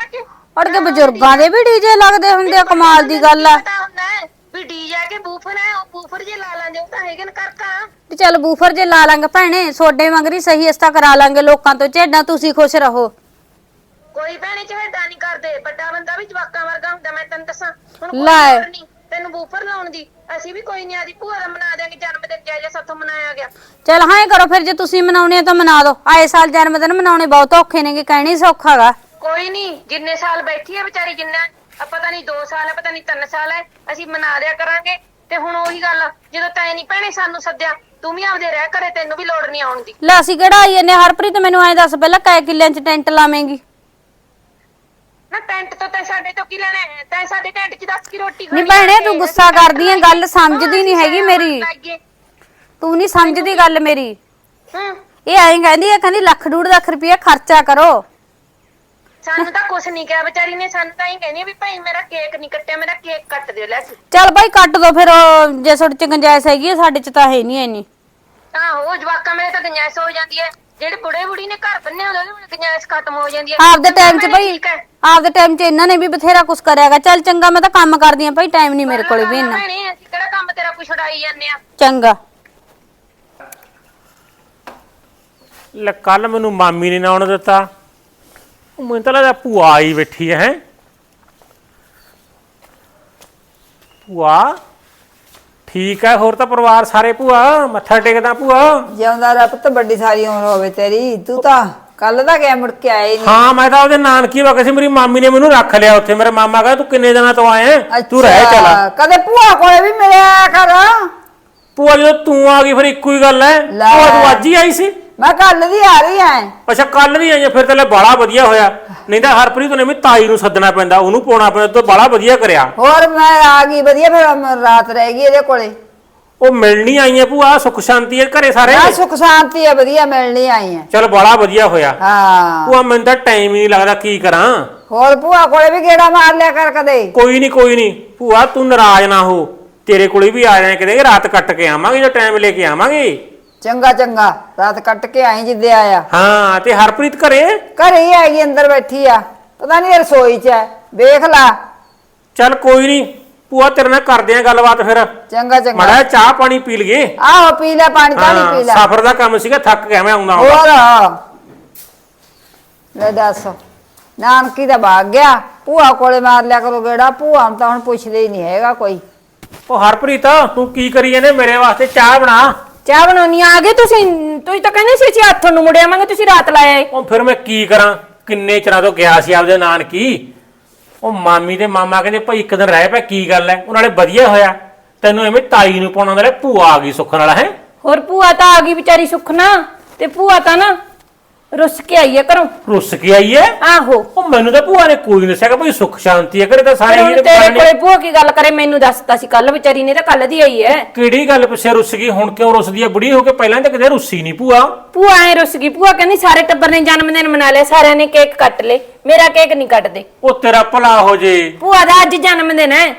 Speaker 1: ਅੜ ਕੇ ਬਜ਼ੁਰਗਾਂ ਦੇ ਵੀ ਡੀਜੇ ਲੱਗਦੇ ਹੁੰਦੇ ਆ ਕਮਾਲ ਦੀ ਗੱਲ ਆ।
Speaker 4: ਪਤਾ ਹੁੰਦਾ ਹੈ ਵੀ ਡੀਜੇ ਕੇ ਬੂਫਰ ਹੈ ਉਹ ਬੂਫਰ ਜੇ ਲਾ ਲਾਂਦੇ ਉਹ ਤਾਂ ਹੈਗੇ ਨੇ ਕਰਕਾ
Speaker 1: ਤੇ। ਚੱਲ ਬੂਫਰ ਜੇ ਲਾ ਲਾਂਗੇ ਭੈਣੇ ਸੋਡੇ ਮੰਗਰੀ ਸਹੀ ਅਸਤਾ ਕਰਾ ਲਾਂਗੇ ਲੋਕਾਂ ਤੋਂ ਝੇਡਾਂ ਤੁਸੀਂ ਖੁਸ਼ ਰਹੋ।
Speaker 4: ਕੋਈ ਭੈਣੇ ਚਿਹੜਾ ਨਹੀਂ ਕਰਦੇ ਵੱਡਾ ਬੰਦਾ ਵੀ ਜਵਾਕਾਂ ਵਰਗਾ ਹੁੰਦਾ ਮੈਂ ਤੈਨੂੰ ਦੱਸਾਂ। ਹੁਣ ਕੋਈ
Speaker 1: ਲੈ।
Speaker 4: ਨਹੀਂ ਤੈਨੂੰ ਬੂਫਰ ਲਾਉਣ ਦੀ। ਅਸੀਂ ਵੀ ਕੋਈ ਨਹੀਂ ਆਦੀ ਭੂਆ ਦਾ ਮਨਾ ਦਿਆਂਗੇ ਜਨਮ ਦਿਨ ਜੈ ਜੈ ਸਾਥੋਂ ਮਨਾਇਆ ਗਿਆ।
Speaker 1: ਚੱਲ ਹਾਂ ਇਹ ਕਰੋ ਫਿਰ ਜੇ ਤੁਸੀਂ ਮਨਾਉਣੇ ਆ ਤਾਂ ਮਨਾ ਦਿਓ। ਆਏ ਸਾਲ ਜਨਮ ਦਿਨ ਮਨਾਉਣੇ ਬਹੁਤ ਔਖੇ ਨੇਗੇ ਕਹਿਣੀ ਸੌਖਾ ਗਾ।
Speaker 4: ਕੋਈ ਨਹੀਂ ਜਿੰਨੇ ਸਾਲ ਬੈਠੀ ਹੈ ਵਿਚਾਰੀ ਜਿੰਨਾ ਆ ਪਤਾ ਨਹੀਂ 2 ਸਾਲ ਹੈ ਪਤਾ ਨਹੀਂ 3 ਸਾਲ ਹੈ ਅਸੀਂ ਮਨਾ ਦਿਆ ਕਰਾਂਗੇ। ਤੇ ਹੁਣ ਉਹੀ ਗੱਲ ਜਦੋਂ ਤੈਂ ਨਹੀਂ ਭੈਣੇ ਸਾਨੂੰ ਸੱਦਿਆ ਤੂੰ ਵੀ ਆਪਦੇ ਰਹਿ ਘਰੇ ਤੈਨੂੰ ਵੀ ਲੋੜ ਨਹੀਂ ਆਉਣ ਦੀ।
Speaker 1: ਲੈ ਅਸੀਂ ਕਿਹੜਾ ਆਈ ਨੇ ਹਰਪ੍ਰੀਤ ਮੈਨੂੰ ਐਂ ਦੱਸ ਪਹਿਲਾਂ ਕਾਇ ਕਿੱਲਿਆਂ 'ਚ ਟੈਂਟ ਲਾਵੇਂਗੀ?
Speaker 4: ਨਾ ਟੈਂਟ ਤੋਂ ਤੈਂ ਸਾਡੇ ਤੋਂ ਕੀ ਲੈਣਾ ਹੈ ਤੈਂ ਸਾਡੇ ਟੈਂਟ 'ਚ ਦੱਸ ਕੀ ਰੋਟੀ
Speaker 1: ਨਹੀਂ ਭੈਣੇ? ਤੂੰ ਗੁੱਸਾ ਕਰਦੀ ਆਂ, ਗੱਲ। ਸਮਝਦੀ ਨਹੀਂ ਹੈਗੀ ਮੇਰੀ। ਤੂੰ ਨਹੀਂ ਸਮਝਦੀ ਗੱਲ ਮੇਰੀ
Speaker 4: ਹੂੰ
Speaker 1: ਇਹ ਐਂ ਕਹਿੰਦੀ ਆ ਕਹਿੰਦੀ ਲੱਖ ਡੂਢ ਲੱਖ ਰੁਪਇਆ ਖਰਚਾ ਕਰੋ
Speaker 4: ਸਾਨੂੰ ਤਾਂ ਕੁਛ ਨਹੀਂ ਕਿਹਾ ਵਿਚਾਰੀ ਨੇ ਸਾਨੂੰ ਤਾਂ ਹੀ ਕਹਿੰਦੀ ਆ ਵੀ ਭਾਈ ਮੇਰਾ ਕੇਕ ਨਹੀਂ ਕੱਟਿਆ ਮੇਰਾ ਕੇਕ ਕੱਟ ਦਿਓ ਲੈ
Speaker 1: ਚੱਲ ਭਾਈ ਕੱਟ ਦੋ ਫਿਰ ਉਹ ਜੇ ਤੁਹਾਡੇ ਚ ਗੁੰਜਾਇਸ਼ ਹੈਗੀ ਸਾਡੇ ਚ ਤਾਂ ਹੈ ਨਹੀਂ ਐਨੀ
Speaker 4: ਆਹੋ ਜਵਾਕਾਂ ਮੇਰੇ ਤਾਂ ਗੰਜਾਇਸ਼ ਹੋ ਜਾਂਦੀ ਹੈ ਜਿਹੜੇ ਬੁੜੇ ਬੁੜੀ ਨੇ ਘਰ ਬੰਨੇ ਹੁੰਦੇ ਉਹਦੇ ਵਿੱਚ ਗੰਜਾਇਸ਼ ਖਤਮ ਹੋ ਜਾਂਦੀ ਹੈ
Speaker 1: ਆਪਦੇ ਟਾਈਮ 'ਚ ਭਾਈ
Speaker 4: ਠੀਕ ਹੈ।
Speaker 1: ਆਪਦੇ ਟਾਈਮ 'ਚ ਇਹਨਾਂ ਨੇ ਵੀ ਬਥੇਰਾ ਕੁਝ ਕਰਿਆਗਾ ਚੱਲ ਚੰਗਾ ਮੈਂ ਤਾਂ ਕੰਮ ਕਰਦੀ ਆ ਭਾਈ ਟਾਈਮ ਨਹੀਂ ਮੇਰੇ ਕੋਲੇ ਵੀ ਇੰਨਾ।
Speaker 4: ਭੈਣੇ, ਅਸੀਂ ਕਿਹੜਾ ਕੰਮ ਤੇਰਾ ਕੋਈ ਛੁਡਾਈ ਜਾਂਦੇ ਆ?
Speaker 1: ਚੰਗਾ।
Speaker 5: ਲੈ ਕੱਲ ਮੈਨੂੰ ਮਾਮੀ ਨੇ ਨਾ ਆਉਣ ਦਿੱਤਾ। ਉਹ ਮੈਨੂੰ ਤਾਂ ਲੱਗਦਾ ਭੂਆ ਆਈ ਬੈਠੀ ਹੈ ਹੈਂ? ਭੂਆ ਠੀਕ ਹੈ ਹੋਰ ਤਾਂ ਪਰਿਵਾਰ ਸਾਰੇ ਭੂਆ ਮੱਥਾ ਟੇਕਦਾ ਭੂਆ।
Speaker 2: ਜਿਉਂਦਾ ਰਹਿ ਪੁੱਤ ਵੱਡੀ ਸਾਰੀ ਉਮਰ ਹੋਵੇ ਤੇਰੀ ਤੂੰ ਤਾਂ ਕੱਲ ਦਾ ਗਿਆ ਮੁੜ ਕੇ ਆਏ ਨਹੀਂ
Speaker 5: ਹਾਂ ਮੈਂ ਤਾਂ ਉਹਦੇ ਨਾਨਕੀ ਵਗ ਸੀ ਮੇਰੀ ਮਾਮੀ ਨੇ ਮੈਨੂੰ ਰੱਖ ਲਿਆ ਉੱਥੇ। ਮੇਰੇ ਮਾਮਾ ਕਹਿੰਦਾ ਤੂੰ ਕਿੰਨੇ ਦਿਨਾਂ ਤੋਂ ਆਇਆ? ਹੈਂ? ਤੂੰ ਰਹਿ ਚੱਲ
Speaker 2: ਅੱਛਾ, ਕਦੇ ਭੂਆ ਕੋਲੇ ਵੀ ਮਿਲਿਆ ਕਰ?
Speaker 5: ਭੂਆ ਜਦੋਂ ਤੂੰ ਆ ਗਈ ਫਿਰ ਇੱਕੋ ਹੀ ਗੱਲ ਹੈ।
Speaker 2: ਲੈ।
Speaker 5: ਭੂਆ ਤੂੰ ਅੱਜ ਹੀ ਆਈ ਸੀ?
Speaker 2: ਮੈਂ ਕੱਲ ਦੀ ਆ ਰਹੀ ਐ।
Speaker 5: ਅੱਛਾ ਕੱਲ ਵੀ ਆਈ ਆ, ਫਿਰ ਤਾਂ ਲੈ ਬਾਲਾ ਵਧੀਆ ਹੋਇਆ। ਨਹੀਂ ਤਾਂ ਹਰਪ੍ਰੀਤ ਨੇ ਵੀ ਤਾਈ ਨੂੰ ਸੱਦਣਾ ਪੈਂਦਾ ਉਹਨੂੰ ਪਾਉਣਾ ਪੈਂਦਾ ਤੂੰ ਬਾਲਾ ਵਧੀਆ ਕਰਿਆ।
Speaker 2: ਹੋਰ ਮੈਂ ਆ ਗਈ ਵਧੀਆ ਫਿਰ ਮੈਂ ਰਾਤ ਰਹਿ ਗਈ ਇਹਦੇ ਕੋਲੇ।
Speaker 5: ਉਹ ਮਿਲਣੀ ਆਈ ਆ ਭੂਆ ਸੁੱਖ ਸ਼ਾਂਤੀ ਹੈ ਘਰੇ ਸਾਰੇ?
Speaker 2: ਆ ਸੁਖ ਸ਼ਾਂਤੀ ਹੈ ਵਧੀਆ ਮਿਲਣੀ ਆਈ
Speaker 5: ਚਲ ਬੜਾ ਵਧੀਆ ਹੋਇਆ।
Speaker 2: ਹਾਂ।
Speaker 5: ਭੂਆ ਮੈਨੂੰ ਤਾਂ ਟਾਈਮ ਹੀ ਨਹੀਂ ਲੱਗਦਾ ਕੀ ਕਰਾਂ?
Speaker 2: ਹੋਰ ਭੂਆ ਕੋਲੇ ਵੀ ਗੇੜਾ ਮਾਰ ਲਿਆ ਕਰ ਕਦੇ?
Speaker 5: ਕੋਈ ਨਹੀਂ ਕੋਈ ਨਹੀਂ। ਭੂਆ ਤੂੰ ਨਾਰਾਜ਼ ਨਾ ਹੋ। ਤੇਰੇ ਕੋਲੇ ਵੀ ਆ ਜਾਣਾ ਕਿਤੇ ਰਾਤ ਕੱਟ ਕੇ ਆਵਾਂਗੇ ਜੋ ਟਾਈਮ ਲੈ ਕੇ ਆਵਾਂਗੇ?
Speaker 2: ਚੰਗਾ ਚੰਗਾ। ਰਾਤ ਕੱਟ ਕੇ ਆਈ ਜਿੱਦੇ ਆਇਆ।
Speaker 5: ਹਾਂ ਤੇ ਹਰਪ੍ਰੀਤ ਘਰੇ?
Speaker 2: ਘਰੇ ਹੀ ਹੈਗੀ ਅੰਦਰ ਬੈਠੀ ਆ। ਪਤਾ ਨਹੀਂ ਰਸੋਈ 'ਚ ਐ ਵੇਖ ਲਾ।
Speaker 5: ਚੱਲ ਕੋਈ ਨਹੀਂ ਭੂਆ ਤੇਰੇ ਨਾਲ ਕਰਦੇ ਆ ਗੱਲਬਾਤ ਫਿਰ।
Speaker 2: ਚੰਗਾ ਚੰਗਾ।
Speaker 5: ਮੜਾ ਚਾਹ ਪਾਣੀ ਪੀ ਲਈਏ।
Speaker 2: ਆਹੋ ਪੀ ਲੈ ਪਾਣੀ ਪਾਣੀ ਪੀ
Speaker 5: ਹਾਂ
Speaker 2: ਲੈ।
Speaker 5: ਸਫ਼ਰ ਦਾ ਕੰਮ ਸੀਗਾ ਥੱਕ ਗਿਆ ਮੈਂ ਆਉਂਦਾ ਆਉਂਦਾ।
Speaker 2: ਹੋਰ ਲੈ ਦੱਸ ਨਾਨਕੀ ਦਾ ਭਾਗ ਗਿਆ। ਭੂਆ ਕੋਲੇ ਮਾਰ ਲਿਆ ਕਰੋ ਗੇੜਾ ਭੂਆ ਨੂੰ ਤਾਂ ਹੁਣ ਪੁੱਛਦੇ ਹੀ ਨਹੀਂ ਹੈਗਾ ਕੋਈ।
Speaker 5: ਉਹ ਹਰਪ੍ਰੀਤ ਤੂੰ ਕੀ ਕਰੀ ਜਾਂਦੇ? ਮੇਰੇ ਵਾਸਤੇ ਚਾਹ ਬਣਾ।
Speaker 3: ਚਾਹ ਬਣਾਉਣੀ ਆ ਗਏ ਤੁਸੀਂ? ਤੁਸੀਂ ਤਾਂ ਕਹਿੰਦੇ ਸੀ ਅਸੀਂ ਹੱਥ ਨੂੰ ਮੁੜਿਆ ਆਵਾਂਗੇ ਤੁਸੀਂ ਰਾਤ ਲਾਇਆ ਏ।
Speaker 5: ਉਹ ਫਿਰ ਮੈਂ ਕੀ ਕਰਾਂ? ਕਿੰਨੇ ਚਿਰਾਂ ਤੋਂ ਗਿਆ ਸੀ ਆਪਦੇ ਨਾਨਕੀ? ਉਹ ਮਾਮੀ ਤੇ ਮਾਮਾ ਕਹਿੰਦੇ, ਭਾਈ ਇੱਕ ਦਿਨ ਰਹਿ ਪਿਆ ਕੀ ਗੱਲ ਹੈ ਉਹਨਾਂ ਨੇ ਵਧੀਆ ਹੋਇਆ। ਤੈਨੂੰ ਐਵੇਂ ਤਾਈ ਨੂੰ ਪਾਉਣਾ ਨਾਲੇ ਭੂਆ ਆ ਗਈ ਸੁੱਖ ਨਾਲ ਹੈ?
Speaker 3: ਹੋਰ ਭੂਆ ਤਾਂ ਆ ਗਈ ਵਿਚਾਰੀ ਸੁੱਖ ਨਾ ਤੇ ਭੂਆ ਤਾਂ ਨਾ ਰੁੱਸ ਕੇ ਆਈ ਹੈ ਘਰੋਂ।
Speaker 5: ਰੁੱਸ ਕੇ ਆਈ ਹੈ
Speaker 3: ਆਹੋ।
Speaker 5: ਉਹ ਮੈਨੂੰ ਤਾਂ ਭੂਆ ਨੇ ਕੋਈ ਨਹੀਂ ਦੱਸਿਆ ਕਿ ਭਾਈ ਸੁੱਖ ਸ਼ਾਂਤੀ ਹੈ ਘਰੇ ਤਾਂ ਸਾਰੇ
Speaker 3: ਹੁਣ ਤੇਰੇ
Speaker 5: ਬਹਾਨੇ-
Speaker 3: ਕੋਲੇ ਭੂਆ ਕੀ ਗੱਲ ਕਰੇ ਮੈਨੂੰ ਦੱਸਤਾ ਸੀ ਕੱਲ ਵਿਚਾਰੀ ਨੇ ਤਾਂ ਕੱਲ ਦੀ ਆਈ ਹੈ
Speaker 5: ਕਿਹੜੀ ਗੱਲ ਪਿੱਛੇ ਰੁੱਸ ਗਈ ਹੁਣ ਕਿਉਂ ਰੁੱਸਦੀ ਹੈ ਬੁੜੀ ਹੋ ਕੇ ਪਹਿਲਾਂ ਤਾਂ ਕਿਤੇ ਰੁੱਸੀ ਨਹੀਂ ਭੂਆ।
Speaker 3: ਭੂਆ ਐ ਰੁੱਸ ਗਈ ਭੂਆ ਕਹਿੰਦੀ ਸਾਰੇ ਟੱਬਰ ਨੇ ਜਨਮ ਦਿਨ ਮਨਾ ਲਿਆ ਸਾਰਿਆਂ ਨੇ ਕੇਕ ਕੱਟ ਲੇ ਮੇਰਾ ਕੇਕ ਨਹੀਂ ਕੱਟਦੇ।
Speaker 5: ਉਹ ਤੇਰਾ ਭਲਾ ਹੋ ਜੇ।
Speaker 3: ਭੂਆ ਦਾ ਅੱਜ ਜਨਮ ਦਿਨ ਹੈ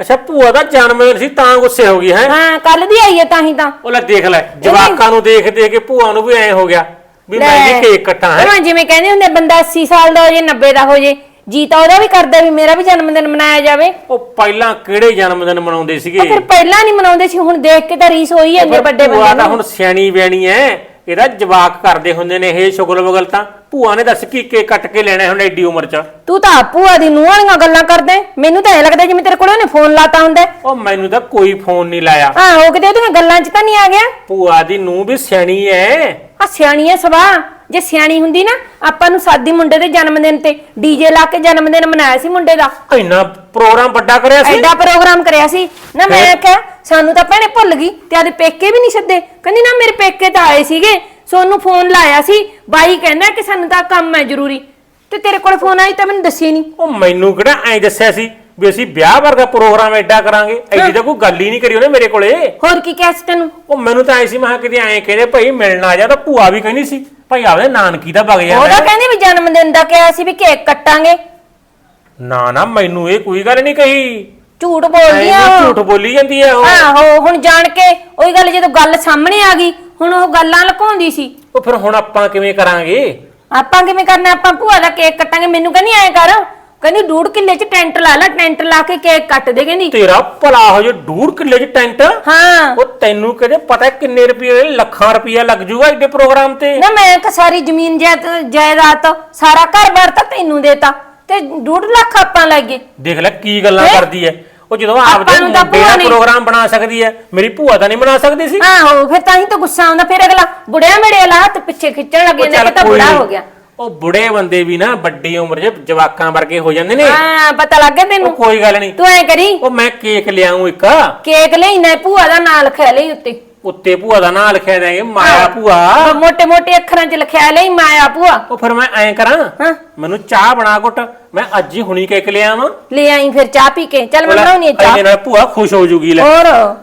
Speaker 5: ਅੱਛਾ ਭੂਆ ਦਾ ਜਨਮ ਦਿਨ ਸੀ ਤਾਂ ਗੁੱਸੇ ਹੋ ਗਈ ਹੈ?
Speaker 3: ਹਾਂ ਕੱਲ ਦੀ ਆਈ ਹੈ ਤਾਂ ਹੀ ਤਾਂ।
Speaker 5: ਉਹ ਲੈ ਦੇਖ ਲੈ ਜਵਾਕਾਂ ਨੂੰ ਦੇਖ ਦੇਖ ਕੇ ਭੂਆ ਨੂੰ ਵੀ ਐ ਹੋ ਗਿਆ। ਵੀ ਮੈਂ ਵੀ ਕੇਕ ਕੱਟਾਂ ਹੈ।
Speaker 3: ਹਾਂ ਜਿਵੇਂ ਕਹਿੰਦੇ ਹੁੰਦੇ ਬੰਦਾ 80 ਸਾਲ ਦਾ ਹੋ ਜੇ 90 ਦਾ ਹੋ ਜੇ ਜੀ ਤਾਂ ਉਹਦਾ ਵੀ ਕਰਦਾ ਵੀ ਮੇਰਾ ਵੀ ਜਨਮ ਦਿਨ ਮਨਾਇਆ ਜਾਵੇ।
Speaker 5: ਉਹ ਪਹਿਲਾਂ ਕਿਹੜੇ ਜਨਮ ਦਿਨ ਮਨਾਉਂਦੇ ਸੀਗੇ?
Speaker 3: ਉਹ ਫਿਰ ਪਹਿਲਾਂ ਨਹੀਂ ਮਨਾਉਂਦੇ ਸੀ ਹੁਣ ਦੇਖ ਕੇ ਤਾਂ ਰੀਸ ਹੋਈ ਇੰਨੇ ਵੱਡੇ
Speaker 5: ਭੂਆ
Speaker 3: ਬੰਦੇ ਨੂੰ।
Speaker 5: ਹੁਣ ਸਿਆਣੀ ਬਿਆਣੀ ਐ। ਇਹਦਾ ਜਵਾਕ ਕਰਦੇ ਹੁੰਦੇ ਨੇ ਇਹ ਸ਼ੁਗਲ ਬਗਲ ਤਾਂ। ਭੂਆ ਨੇ ਦੱਸ ਕੀ ਕੇਕ ਕੱਟ ਕੇ ਲੈਣਾ ਹੁਣ ਐਡੀ ਉਮਰ 'ਚ।
Speaker 3: ਤੂੰ ਤਾਂ ਭੂਆ ਦੀ ਨੂੰਹ ਵਾਲੀਆਂ ਗੱਲਾਂ ਕਰਦਾ। ਹੈ। ਮੈਨੂੰ ਤਾਂ ਐ ਲੱਗਦਾ ਜਿਵੇਂ ਤੇਰੇ ਕੋਲ ਉਹਨੇ ਫੋਨ ਲਾਤਾ ਹੁੰਦਾ। ਹੈ।
Speaker 5: ਉਹ ਮੈਨੂੰ ਤਾਂ ਕੋਈ ਫੋਨ ਨਹੀਂ ਲਾਇਆ।
Speaker 3: ਆਹੋ ਕਿਤੇ ਉਹਦੀਆਂ ਗੱਲਾਂ 'ਚ ਤਾਂ ਨਹੀਂ ਆ ਗਿਆ।
Speaker 5: ਭੂਆ ਦੀ ਨੂੰ ਵੀ ਸਿਆਣੀ ਐ।
Speaker 3: ਆ ਸਿਆਣੀ ਐ ਸਵਾ। ਜੇ ਸਿਆਣੀ ਹੁੰਦੀ ਨਾ ਆਪਾਂ ਨੂੰ ਸਾਦੀ ਮੁੰਡੇ ਦੇ ਜਨਮ ਦਿਨ ਤੇ ਡੀਜੇ ਲਾ ਕੇ ਜਨਮ ਦਿਨ ਮਨਾਇਆ ਸੀ ਮੁੰਡੇ ਦਾ।
Speaker 5: ਇੰਨਾ ਪ੍ਰੋਗਰਾਮ ਵੱਡਾ ਕਰਿਆ ਸੀ?
Speaker 3: ਐਡਾ ਪ੍ਰੋਗਰਾਮ ਕਰਿਆ ਸੀ। ਨਾ ਮੈਂ? ਆਖਿਆ ਸਾਨੂੰ ਤਾਂ ਭੈਣੇ ਭੁੱਲ ਗਈ ਤੇ ਆਦੇ ਪੇਕੇ ਵੀ ਨਹੀਂ ਸੱਦੇ। ਕਹਿੰਦੀ ਨਾ ਮੇਰੇ ਪੇਕੇ ਤਾਂ ਆਏ ਸੀਗੇ ਸੋਨੂੰ ਫੋਨ ਲਾਇਆ ਸੀ। ਬਾਈ ਕਹਿੰਦਾ ਕਿ ਸਾਨੂੰ ਤਾਂ ਕੰਮ ਹੈ ਜ਼ਰੂਰੀ। ਤੇ ਤੇਰੇ ਕੋਲ ਫੋਨ ਆਈ ਤਾਂ ਮੈਨੂੰ ਦੱਸੀ ਨਹੀਂ
Speaker 5: ਉਹ ਮੈਨੂੰ ਕਿਹੜਾ ਐਂ ਦੱਸਿਆ ਸੀ? ਵੀ ਅਸੀਂ ਵਿਆਹ ਵਰਗਾ ਪ੍ਰੋਗਰਾਮ ਐਡਾ ਕਰਾਂਗੇ ਐਡੀ ਤਾਂ ਕੋਈ ਗੱਲ ਹੀ ਨਹੀਂ ਕਰੀ ਉਹਨੇ ਮੇਰੇ ਕੋਲੇ।
Speaker 3: ਹੋਰ ਕੀ ਕਹਿ ਸੀ ਤੈਨੂੰ?
Speaker 5: ਉਹ ਮੈਨੂੰ ਤਾਂ ਐ ਸੀ ਕਿਤੇ ਐਂ ਕਹਿੰਦੇ ਭਾਈ ਮਿਲਣ ਆ ਜਾ ਤਾਂ ਭੂਆ ਵੀ ਕਹਿੰਦੀ ਸੀ ਭਾਈ ਆਪਦੇ ਨਾਨਕੀ ਦਾ ਵਗ
Speaker 3: ਉਹ
Speaker 5: ਜਾਂਦਾ
Speaker 3: ਤਾਂ ਕਹਿੰਦੀ ਵੀ ਜਨਮ ਦਿਨ ਦਾ ਕਿਹਾ ਸੀ ਵੀ ਕੇਕ ਕੱਟਾਂਗੇ।
Speaker 5: ਨਾ ਨਾ ਮੈਨੂੰ ਇਹ ਕੋਈ ਗੱਲ ਨਹੀਂ ਕਹੀ।
Speaker 3: ਝੂਠ ਬੋਲਦੀ ਆ
Speaker 5: ਐਵੇਂ। ਝੂਠ ਬੋਲੀ ਜਾਂਦੀ ਹੈ ਉਹ।
Speaker 3: ਆਹੋ ਹੁਣ ਜਾਣ ਕੇ ਉਹੀ ਗੱਲ ਜਦੋਂ ਗੱਲ ਸਾਹਮਣੇ ਆ ਗਈ ਹੁਣ ਉਹ ਗੱਲਾਂ ਲੁਕਾਉਂਦੀ ਸੀ।
Speaker 5: ਉਹ ਫਿਰ ਹੁਣ ਆਪਾਂ ਕਿਵੇਂ ਕਰਾਂਗੇ?
Speaker 3: ਆਪਾਂ ਕਿਵੇਂ ਕਰਨਾ? ਆਪਾਂ ਭੂਆ ਦਾ ਕੇਕ ਕੱਟਾਂਗੇ ਮੈਨੂੰ ਕਹਿੰਦੀ ਐ ਕਰ। ਕਹਿੰਦੀ ਡੂੜ ਕਿੱਲੇ 'ਚ ਟੈਂਟ ਲਾ ਲੈ ਟੈਂਟ ਲਾ ਕੇ ਕੇਕ ਕੱਟ ਦੇ ਕਹਿੰਦੀ
Speaker 5: ਤੇਰਾ ਭਲਾ ਹੋ ਜੇ ਡੂੜ ਕਿੱਲੇ 'ਚ ਟੈਂਟ?
Speaker 3: ਹਾਂ।
Speaker 5: ਉਹ ਤੈਨੂੰ ਕਹਿੰਦੇ ਪਤਾ ਕਿੰਨੇ ਰੁਪਏ ਲੱਖਾਂ ਰੁਪਇਆ ਲੱਗ ਜੂਗਾ ਐਡੇ ਪ੍ਰੋਗਰਾਮ ਤੇ?
Speaker 3: ਨਾ ਮੈਂ ਤਾਂ ਸਾਰੀ ਜ਼ਮੀਨ ਜਾਇਦ- ਜਾਇਦਾਦ ਸਾਰਾ ਘਰ-ਬਾਰ ਤਾਂ ਤੈਨੂੰ ਦੇਤਾ। ਤੇ ਡੂਢ ਲੱਖ ਆਪਾਂ ਲੱਗੇ
Speaker 5: ਦੇਖ ਲੈ ਕੀ ਗੱਲਾਂ
Speaker 3: ਹੈਂ?
Speaker 5: ਕਰਦੀ ਐ। ਉਹ ਜਦੋਂ
Speaker 3: ਆਪਾਂ
Speaker 5: ਆਪਦੇ
Speaker 3: ਨੂੰ ਤਾਂ
Speaker 5: ਮੁੰਡੇ
Speaker 3: ਭੂਆ
Speaker 5: ਦਾ
Speaker 3: ਨੇ-
Speaker 5: ਪ੍ਰੋਗਰਾਮ ਬਣਾ ਸਕਦੀ ਐ। ਮੇਰੀ ਭੂਆ ਤਾਂ ਨਹੀਂ ਬਣਾ ਸਕਦੀ ਸੀ।
Speaker 3: ਆਹੋ ਫਿਰ ਤਾਂ ਹੀ ਤਾਂ ਗੁੱਸਾ ਆਉਂਦਾ। ਫਿਰ ਅਗਲਾ ਬੁੜਿਆ ਮੇਰੇ ਲਾ ਹੱਥ ਪਿੱਛੇ ਖਿੱਚਣ ਲੱਗ
Speaker 5: ਉਹ
Speaker 3: ਜਾਂਦਾ
Speaker 5: ਚੱਲ
Speaker 3: ਕਿ ਤਾਂ
Speaker 5: ਕੋਈ
Speaker 3: ਬੁੜਾ। ਹੋ ਗਿਆ।
Speaker 5: ਉਹ ਬੁੜੇ ਬੰਦੇ ਵੀ ਨਾ ਵੱਡੀ ਉਮਰ 'ਚ ਜਵਾਕਾਂ ਵਰਗੇ ਹੋ ਜਾਂਦੇ ਨੇ।
Speaker 3: ਹਾਂ ਪਤਾ ਲੱਗ ਗਿਆ ਤੈਨੂੰ?
Speaker 5: ਕੋਈ ਗੱਲ ਨਹੀਂ।
Speaker 3: ਤੂੰ ਐ ਕਰੀ।
Speaker 5: ਉਹ ਮੈਂ ਕੇਕ ਲਿਆਉਂ ਇੱਕ।
Speaker 3: ਕੇਕ ਲੈਣਾ ਭੂਆ ਦਾ ਨਾਂ ਲਿਖਿਆ ਲਈ ਉੱਤੇ।
Speaker 5: ਉੱਤੇ ਭੂਆ ਦਾ ਨਾਂ ਲਿਖਿਆ ਦੇਗੇ ਮਾਇਆ ਭੂਆ।
Speaker 3: ਮੋਟੇ ਮੋਟੇ ਅੱਖਰਾਂ 'ਚ ਲਿਖਿਆ ਲਈ ਮਾਇਆ ਭੂਆ।
Speaker 5: ਉਹ ਫਿਰ ਮੈਂ ਐਂ ਕਰਾਂ
Speaker 3: ਹਾਂ।
Speaker 5: ਮੈਨੂੰ ਚਾਹ ਬਣਾ ਘੁੱਟ ਮੈਂ ਅੱਜ ਹੀ ਹੁਣੀ ਕੇਕ ਲਿਆਵਾਂ।
Speaker 3: ਲੈ ਆਈ ਫਿਰ ਚਾਹ ਪੀ ਕੇ। ਚੱਲ ਮੈਂ ਬਣਾਉਣੀ ਚਾਹ।
Speaker 5: ਇਹਦੇ ਭੂਆ ਖੁਸ਼ ਹੋ ਜੂਗੀ ਲੈ।
Speaker 3: ਹੋਰ?